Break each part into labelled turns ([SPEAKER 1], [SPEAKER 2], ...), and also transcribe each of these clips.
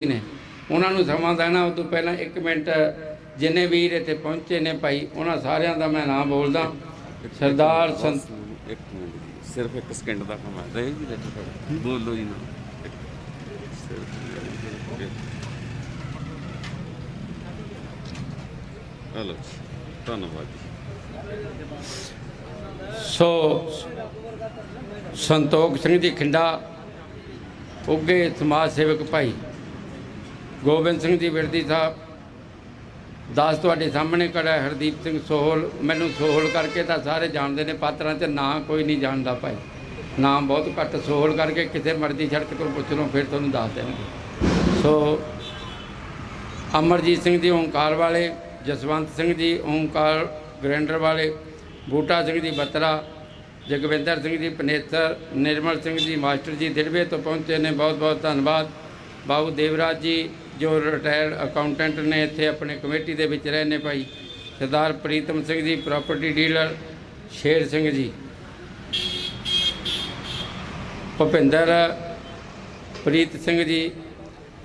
[SPEAKER 1] ਨੇ। ਉਹਨਾਂ ਨੂੰ ਸਮਾਂ ਦੇਣਾ ਉਸ ਤੋਂ ਪਹਿਲਾਂ 1 ਮਿੰਟ ਜਿੰਨੇ ਵੀਰ ਇੱਥੇ ਪਹੁੰਚੇ ਨੇ ਭਾਈ ਉਹਨਾਂ ਸਾਰਿਆਂ ਦਾ ਮੈਂ ਨਾਮ ਬੋਲਦਾ। ਸਰਦਾਰ ਸੰਤ
[SPEAKER 2] ਇੱਕ ਮਿੰਟ ਸਿਰਫ ਇੱਕ ਸਕਿੰਟ ਦਾ ਕੰਮ ਹੈ। ਰਹੇ ਜੀ ਲੈਟਰ ਪੜ੍ਹ ਬੋਲੋ ਜੀ ਨਾ। ਹਲੋ ਧੰਨਵਾਦ
[SPEAKER 1] ਸੋ ਸੰਤੋਖ ਸਿੰਘ ਜੀ ਖਿੰਡਾ ਉੱਗੇ ਸਮਾਜ ਸੇਵਕ ਭਾਈ। ਗੋਬਿੰਦ ਸਿੰਘ ਜੀ ਵਿਰਦੀ ਸਾਹਿਬ, ਦਾਸ ਤੁਹਾਡੇ ਸਾਹਮਣੇ ਖੜਾ ਹਰਦੀਪ ਸਿੰਘ ਸੋਹਲ, ਮੈਨੂੰ ਸੋਹਲ ਕਰਕੇ ਤਾਂ ਸਾਰੇ ਜਾਣਦੇ ਨੇ, ਪਾਤਰਾਂ 'ਚ ਨਾਂ ਕੋਈ ਨਹੀਂ ਜਾਣਦਾ ਭਾਈ। ਨਾਮ ਬਹੁਤ ਘੱਟ ਸੋਹਲ ਕਰਕੇ ਕਿਸੇ ਮਰਜ਼ੀ ਸੜਕ ਤੋਂ ਪੁੱਛ ਲਓ, ਫਿਰ ਤੁਹਾਨੂੰ ਦੱਸ ਦੇਣਗੇ। ਸੋ ਅਮਰਜੀਤ ਸਿੰਘ ਜੀ ਓਂਕਾਰ ਵਾਲੇ, ਜਸਵੰਤ ਸਿੰਘ ਜੀ ਓਂਕਾਰ ਗ੍ਰੈਂਡਰ ਵਾਲੇ, ਬੂਟਾ ਸਿੰਘ ਜੀ ਬਤਰਾ, ਜਗਵਿੰਦਰ ਸਿੰਘ ਜੀ ਪਨੇਤਰ, ਨਿਰਮਲ ਸਿੰਘ ਜੀ ਮਾਸਟਰ ਜੀ ਦਿਲਵੇ ਤੋਂ ਪਹੁੰਚੇ ਨੇ ਬਹੁਤ ਬਹੁਤ ਧੰਨਵਾਦ। ਬਾਬੂ ਦੇਵਰਾਜ ਜੀ ਜੋ ਰਿਟਾਇਰਡ ਅਕਾਊਂਟੈਂਟ ਨੇ ਇੱਥੇ ਆਪਣੇ ਕਮੇਟੀ ਦੇ ਵਿੱਚ ਰਹੇ ਨੇ ਭਾਈ, ਸਰਦਾਰ ਪ੍ਰੀਤਮ ਸਿੰਘ ਜੀ ਪ੍ਰਾਪਰਟੀ ਡੀਲਰ ਸ਼ੇਰ ਸਿੰਘ ਜੀ, ਭੁਪਿੰਦਰ ਪ੍ਰੀਤ ਸਿੰਘ ਜੀ,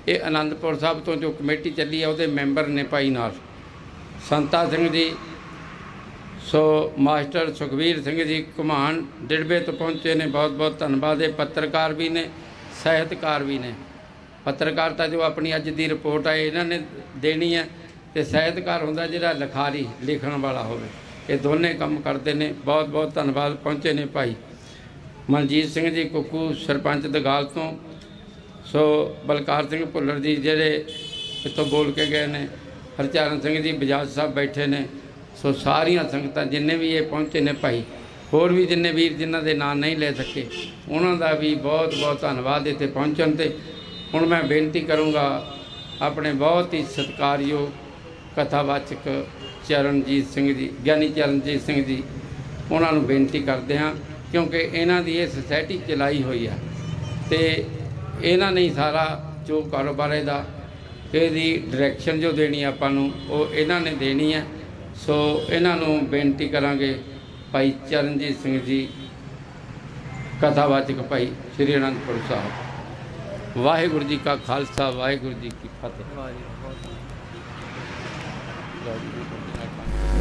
[SPEAKER 1] ਇਹ ਆਨੰਦਪੁਰ ਸਾਹਿਬ ਤੋਂ ਜੋ ਕਮੇਟੀ ਚੱਲੀ ਹੈ ਉਹਦੇ ਮੈਂਬਰ ਨੇ ਭਾਈ ਨਾਲ। ਸੰਤਾ ਸਿੰਘ ਜੀ, ਸੋ ਮਾਸਟਰ ਸੁਖਵੀਰ ਸਿੰਘ ਜੀ, ਘੁਮਾਣ, ਡਿੜਬੇ ਤੋਂ ਪਹੁੰਚੇ ਨੇ ਬਹੁਤ ਬਹੁਤ ਧੰਨਵਾਦ। ਇਹ ਪੱਤਰਕਾਰ ਵੀ ਨੇ, ਸਾਹਿਤਕਾਰ ਵੀ ਨੇ। ਪੱਤਰਕਾਰਤਾ ਜੋ ਆਪਣੀ ਅੱਜ ਦੀ ਰਿਪੋਰਟ ਹੈ ਇਹਨਾਂ ਨੇ ਦੇਣੀ ਹੈ ਤੇ ਸਾਹਿਤਕਾਰ ਹੁੰਦਾ ਜਿਹੜਾ ਲਿਖਾਰੀ, ਲਿਖਣ ਵਾਲਾ ਹੋਵੇ। ਇਹ ਦੋਨੇ ਕੰਮ ਕਰਦੇ ਨੇ। ਬਹੁਤ ਬਹੁਤ ਧੰਨਵਾਦ। ਪਹੁੰਚੇ ਨੇ ਭਾਈ ਮਨਜੀਤ ਸਿੰਘ ਜੀ ਕੁੱਕੂ, ਸਰਪੰਚ ਦਗਾਲ ਤੋਂ। ਸੋ ਬਲਕਾਰ ਸਿੰਘ ਭੁੱਲਰ ਜੀ ਜਿਹੜੇ ਇੱਥੋਂ ਬੋਲ ਕੇ ਗਏ ਨੇ, ਹਰਚਰਨ ਸਿੰਘ ਜੀ ਬਜਾਜ ਸਾਹਿਬ ਬੈਠੇ ਨੇ। ਸੋ ਸਾਰੀਆਂ ਸੰਗਤਾਂ ਜਿੰਨੇ ਵੀ ਇਹ ਪਹੁੰਚੇ ਨੇ ਭਾਈ, ਹੋਰ ਵੀ ਜਿੰਨੇ ਵੀਰ ਜਿਨ੍ਹਾਂ ਦੇ ਨਾਂ ਨਹੀਂ ਲੈ ਸਕੇ, ਉਹਨਾਂ ਦਾ ਵੀ ਬਹੁਤ ਬਹੁਤ ਧੰਨਵਾਦ ਇੱਥੇ ਪਹੁੰਚਣ ਤੇ। ਹੁਣ ਮੈਂ ਬੇਨਤੀ ਕਰੂੰਗਾ ਆਪਣੇ ਬਹੁਤ ਹੀ ਸਤਿਕਾਰਯੋਗ ਕਥਾਵਾਚਕ ਚਰਨਜੀਤ ਸਿੰਘ ਜੀ, ਗਿਆਨੀ ਚਰਨਜੀਤ ਸਿੰਘ ਜੀ, ਉਹਨਾਂ ਨੂੰ ਬੇਨਤੀ ਕਰਦੇ ਹਾਂ, ਕਿਉਂਕਿ ਇਹਨਾਂ ਦੀ ਇਹ ਸੁਸਾਇਟੀ ਚਲਾਈ ਹੋਈ ਆ ਤੇ ਇਹਨਾਂ ਨੇ ਸਾਰਾ ਜੋ ਕਾਰੋਬਾਰ ਇਹਦਾ, ਇਹਦੀ ਡਾਇਰੈਕਸ਼ਨ ਜੋ ਦੇਣੀ ਆਪਾਂ ਨੂੰ, ਉਹ ਇਹਨਾਂ ਨੇ ਦੇਣੀ ਹੈ ਸੋ ਇਹਨਾਂ ਨੂੰ ਬੇਨਤੀ ਕਰਾਂਗੇ ਭਾਈ ਚਰਨਜੀਤ ਸਿੰਘ ਜੀ, ਕਥਾਵਾਚਕ ਭਾਈ ਸ੍ਰੀ ਅਨੰਦਪੁਰ ਸਾਹਿਬ। ਵਾਹਿਗੁਰੂ ਜੀ ਕਾ ਖਾਲਸਾ, ਵਾਹਿਗੁਰੂ ਜੀ ਕੀ ਫਤਿਹ।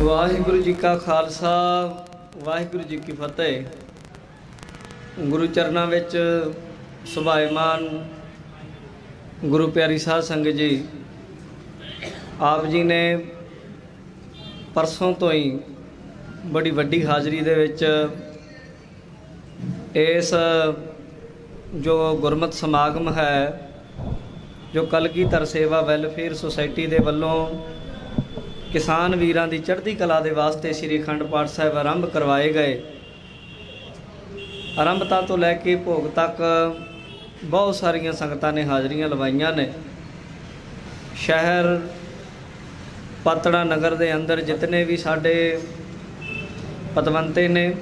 [SPEAKER 3] ਵਾਹਿਗੁਰੂ ਜੀ ਕਾ ਖਾਲਸਾ, ਵਾਹਿਗੁਰੂ ਜੀ ਕੀ ਫਤਿਹ। ਗੁਰੂ ਚਰਨਾਂ ਵਿੱਚ ਸੁਭਾਇਮਾਨ ਗੁਰੂ ਪਿਆਰੀ ਸਾਧ ਸੰਗਤ ਜੀ, ਆਪ ਜੀ ਨੇ ਪਰਸੋਂ ਤੋਂ ਹੀ ਬੜੀ ਵੱਡੀ ਹਾਜ਼ਰੀ ਦੇ ਵਿੱਚ ਇਸ ਜੋ ਗੁਰਮਤ ਸਮਾਗਮ ਹੈ, ਜੋ ਕਲਗੀਧਰ ਸੇਵਾ ਵੈਲਫੇਅਰ ਸੁਸਾਇਟੀ ਦੇ ਵੱਲੋਂ ਕਿਸਾਨ ਵੀਰਾਂ ਦੀ ਚੜ੍ਹਦੀ ਕਲਾ ਦੇ ਵਾਸਤੇ ਸ੍ਰੀ ਅਖੰਡ ਪਾਠ ਸਾਹਿਬ ਆਰੰਭ ਕਰਵਾਏ ਗਏ। ਆਰੰਭਤਾ ਤੋਂ ਲੈ ਕੇ ਭੋਗ ਤੱਕ ਬਹੁਤ ਸਾਰੀਆਂ ਸੰਗਤਾਂ ਨੇ ਹਾਜ਼ਰੀਆਂ ਲਵਾਈਆਂ ਨੇ। ਸ਼ਹਿਰ, ਪਾਤੜਾ ਨਗਰ ਦੇ ਅੰਦਰ ਜਿਤਨੇ ਵੀ ਸਾਡੇ ਪਤਵੰਤੇ ਨੇ,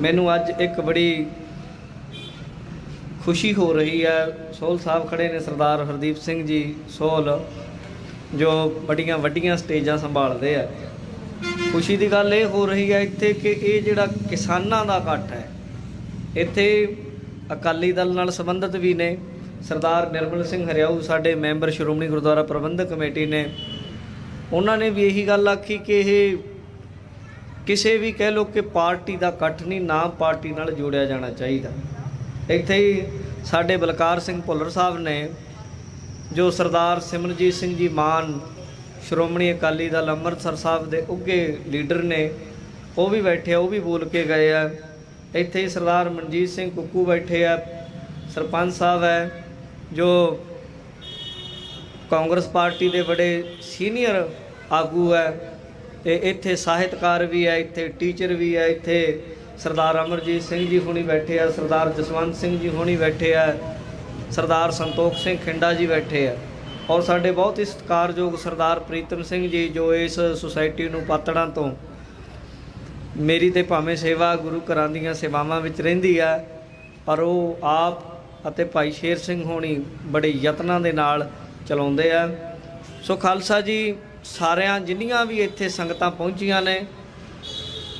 [SPEAKER 3] ਮੈਨੂੰ ਅੱਜ ਇੱਕ ਬੜੀ ਖੁਸ਼ੀ ਹੋ ਰਹੀ ਹੈ। ਸੋਹਲ ਸਾਹਿਬ ਖੜੇ ਨੇ, ਸਰਦਾਰ ਹਰਦੀਪ ਸਿੰਘ ਜੀ, ਸੋਹਲ, ਜੋ ਬੜੀਆਂ ਵੱਡੀਆਂ ਸਟੇਜਾਂ ਸੰਭਾਲਦੇ ਆ। ਖੁਸ਼ੀ ਦੀ ਗੱਲ ਇਹ ਹੋ ਰਹੀ ਹੈ ਇੱਥੇ ਕਿ ਇਹ ਜਿਹੜਾ ਕਿਸਾਨਾਂ ਦਾ ਇਕੱਠ ਹੈ, ਇੱਥੇ ਅਕਾਲੀ ਦਲ ਨਾਲ ਸੰਬੰਧਿਤ ਵੀ ਨੇ। ਸਰਦਾਰ ਨਿਰਮਲ ਸਿੰਘ ਹਰਿਆਊ, ਸਾਡੇ ਮੈਂਬਰ ਸ਼੍ਰੋਮਣੀ ਗੁਰਦੁਆਰਾ ਪ੍ਰਬੰਧਕ ਕਮੇਟੀ ਨੇ। ਉਹਨਾਂ ਨੇ ਵੀ ਇਹੀ ਗੱਲ ਆਖੀ ਕਿ ਇਹ ਕਿਸੇ ਵੀ ਕਹਿ ਲੋ ਕਿ ਪਾਰਟੀ ਦਾ ਇਕੱਠ ਨਹੀਂ, ਨਾ ਪਾਰਟੀ ਨਾਲ ਜੋੜਿਆ ਜਾਣਾ ਚਾਹੀਦਾ। ਇੱਥੇ ਹੀ ਸਾਡੇ ਬਲਕਾਰ ਸਿੰਘ ਭੁੱਲਰ ਸਾਹਿਬ ਨੇ, ਜੋ ਸਰਦਾਰ ਸਿਮਰਜੀਤ ਸਿੰਘ ਜੀ ਮਾਨ, ਸ਼੍ਰੋਮਣੀ ਅਕਾਲੀ ਦਲ ਅੰਮ੍ਰਿਤਸਰ ਸਾਹਿਬ ਦੇ ਉੱਗੇ ਲੀਡਰ ਨੇ, ਉਹ ਵੀ ਬੈਠੇ ਆ, ਉਹ ਵੀ ਬੋਲ ਕੇ ਗਏ ਆ। ਇੱਥੇ ਹੀ ਸਰਦਾਰ ਮਨਜੀਤ ਸਿੰਘ ਕੁੱਕੂ ਬੈਠੇ ਆ, ਸਰਪੰਚ ਸਾਹਿਬ ਹੈ, ਜੋ ਕਾਂਗਰਸ ਪਾਰਟੀ ਦੇ ਬੜੇ ਸੀਨੀਅਰ ਆਗੂ ਹੈ, ਤੇ ਇੱਥੇ ਸਾਹਿਤਕਾਰ ਵੀ ਹੈ, ਇੱਥੇ ਟੀਚਰ ਵੀ ਹੈ, ਇੱਥੇ ਸਰਦਾਰ ਅਮਰਜੀਤ ਸਿੰਘ ਜੀ ਹੁਣੀ ਬੈਠੇ ਆ, ਸਰਦਾਰ ਜਸਵੰਤ ਸਿੰਘ ਜੀ ਹੁਣੀ ਬੈਠੇ ਆ, ਸਰਦਾਰ ਸੰਤੋਖ ਸਿੰਘ ਖਿੰਡਾ ਜੀ ਬੈਠੇ ਆ। ਔਰ ਸਾਡੇ ਬਹੁਤ ਹੀ ਸਤਿਕਾਰਯੋਗ ਸਰਦਾਰ ਪ੍ਰੀਤਮ ਸਿੰਘ ਜੀ ਜੋ ਇਸ ਸੁਸਾਇਟੀ ਨੂੰ ਪਾਤੜਾਂ ਤੋਂ ਮੇਰੀ ਤੇ ਭਾਵੇਂ ਸੇਵਾ ਗੁਰੂ ਘਰਾਂ ਦੀਆਂ ਸੇਵਾਵਾਂ ਵਿੱਚ ਰਹਿੰਦੀ ਆ, ਪਰ ਉਹ ਆਪ ਅਤੇ ਭਾਈ ਸ਼ੇਰ ਸਿੰਘ ਹੋਣੀ ਬੜੇ ਯਤਨਾਂ ਦੇ ਨਾਲ ਚਲਾਉਂਦੇ ਆ। ਸੋ ਖਾਲਸਾ ਜੀ, ਸਾਰਿਆਂ ਜਿੰਨੀਆਂ ਵੀ ਇੱਥੇ ਸੰਗਤਾਂ ਪਹੁੰਚੀਆਂ ਨੇ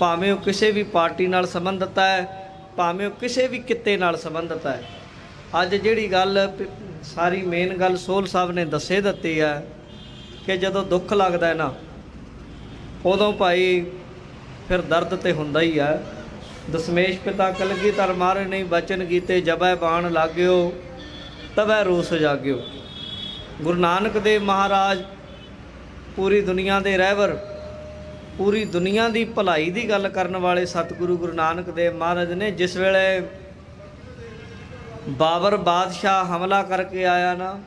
[SPEAKER 3] ਭਾਵੇਂ ਉਹ ਕਿਸੇ ਵੀ ਪਾਰਟੀ ਨਾਲ ਸੰਬੰਧਿਤ ਹੈ, ਭਾਵੇਂ ਉਹ ਕਿਸੇ ਵੀ ਕਿੱਤੇ ਨਾਲ ਸੰਬੰਧਿਤ ਹੈ। ਅੱਜ ਜਿਹੜੀ ਗੱਲ ਸਾਰੀ ਮੇਨ ਗੱਲ ਸੋਲ ਸਾਹਿਬ ਨੇ ਦੱਸੇ ਦਿੱਤੀ ਹੈ ਕਿ ਜਦੋਂ ਦੁੱਖ ਲੱਗਦਾ ਹੈ ਨਾ, ਉਦੋਂ ਭਾਈ ਫਿਰ ਦਰਦ ਤੇ ਹੁੰਦਾ ਹੀ ਹੈ। ਦਸਮੇਸ਼ ਪਿਤਾ ਕਲਗੀ ਤਰ ਮਾਰੇ ਨਹੀਂ ਬਚਨ ਕੀਤੇ, ਜਬੈ ਬਾਣ ਲਾਗਿਓ ਤਬੈ ਰੋਸ ਜਾਗਿਓ। ਗੁਰੂ ਨਾਨਕ ਦੇਵ ਮਹਾਰਾਜ ਪੂਰੀ ਦੁਨੀਆ ਦੇ ਰਹਿਬਰ ਪੂਰੀ ਦੁਨੀਆ ਦੀ ਭਲਾਈ ਦੀ ਗੱਲ ਕਰਨ ਵਾਲੇ ਸਤਿਗੁਰੂ ਗੁਰੂ ਨਾਨਕ ਦੇਵ ਮਹਾਰਾਜ ਨੇ ਜਿਸ ਵੇਲੇ ਬਾਬਰ ਬਾਦਸ਼ਾਹ ਹਮਲਾ ਕਰਕੇ ਆਇਆ ਨਾ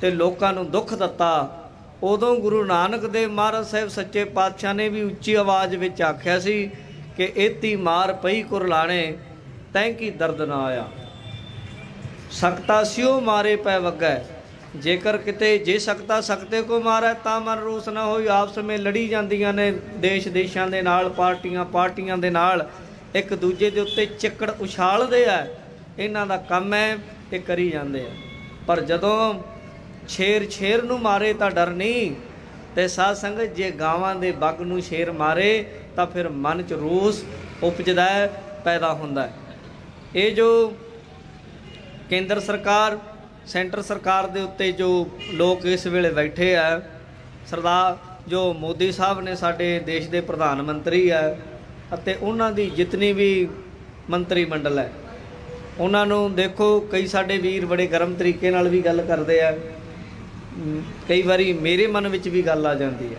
[SPEAKER 3] ਤੇ ਲੋਕਾਂ ਨੂੰ ਦੁੱਖ ਦਿੱਤਾ, ਉਦੋਂ ਗੁਰੂ ਨਾਨਕ ਦੇਵ ਮਹਾਰਾਜ ਸਾਹਿਬ ਸੱਚੇ ਪਾਤਸ਼ਾਹ ਨੇ ਵੀ ਉੱਚੀ ਆਵਾਜ਼ ਵਿੱਚ ਆਖਿਆ ਸੀ ਕਿ ਏਤੀ ਮਾਰ ਪਈ ਕੁਰਲਾਣੇ, ਤੈਂ ਕੀ ਦਰਦ ਨਾ ਆਇਆ। ਸਕਤਾ ਸਿਓ ਮਾਰੇ ਪੈ ਵਗੈ। ਜੇਕਰ ਕਿਤੇ ਜੇ ਸਕਤਾ ਸਕਤੇ ਕੋ ਮਾਰੈ, ਤਾਂ ਮਨ ਰੋਸ ਨਾ ਹੋਈ। ਆਪਸ ਵਿੱਚ ਲੜੀ ਜਾਂਦੀਆਂ ਨੇ ਦੇਸ਼ ਦੇਸ਼ਾਂ ਦੇ ਨਾਲ, ਪਾਰਟੀਆਂ ਪਾਰਟੀਆਂ ਦੇ ਨਾਲ। ਇੱਕ ਦੂਜੇ ਦੇ ਉੱਤੇ ਚਿੱਕੜ ਉਛਾਲਦੇ ਆ। ਇਹਨਾਂ ਦਾ ਕੰਮ ਹੈ, ਇਹ ਕਰੀ ਜਾਂਦੇ ਆ। ਪਰ ਜਦੋਂ ਛੇਰ ਛੇਰ ਨੂੰ ਮਾਰੇ ਤਾਂ ਡਰ ਨਹੀਂ। ਤੇ ਸਾਧ ਸੰਗਤ, ਜੇ ਗਾਵਾਂ ਦੇ ਬੱਗ ਨੂੰ ਸ਼ੇਰ ਮਾਰੇ, ਤਾਂ ਫਿਰ ਮਨ ਚ ਰੋਸ ਉਪਜਦਾ ਹੈ ਪੈਦਾ ਹੁੰਦਾ। ਹੈ ਇਹ ਜੋ ਕੇਂਦਰ ਸਰਕਾਰ ਸੈਂਟਰ ਸਰਕਾਰ ਦੇ ਉੱਤੇ ਜੋ ਲੋਕ ਇਸ ਵੇਲੇ ਬੈਠੇ ਆ ਸਰਦਾਰ ਜੋ ਮੋਦੀ ਸਾਹਿਬ ਨੇ ਸਾਡੇ ਦੇਸ਼ ਦੇ ਪ੍ਰਧਾਨ ਮੰਤਰੀ ਆ, ਅਤੇ ਉਹਨਾਂ ਦੀ ਜਿਤਨੀ ਵੀ ਮੰਤਰੀ ਮੰਡਲ ਹੈ, ਉਹਨਾਂ ਨੂੰ ਦੇਖੋ ਕਈ ਸਾਡੇ ਵੀਰ ਬੜੇ ਗਰਮ ਤਰੀਕੇ ਨਾਲ ਵੀ ਗੱਲ ਕਰਦੇ ਆ ਕਈ ਵਾਰੀ ਮੇਰੇ ਮਨ ਵਿੱਚ ਵੀ ਗੱਲ ਆ ਜਾਂਦੀ ਹੈ।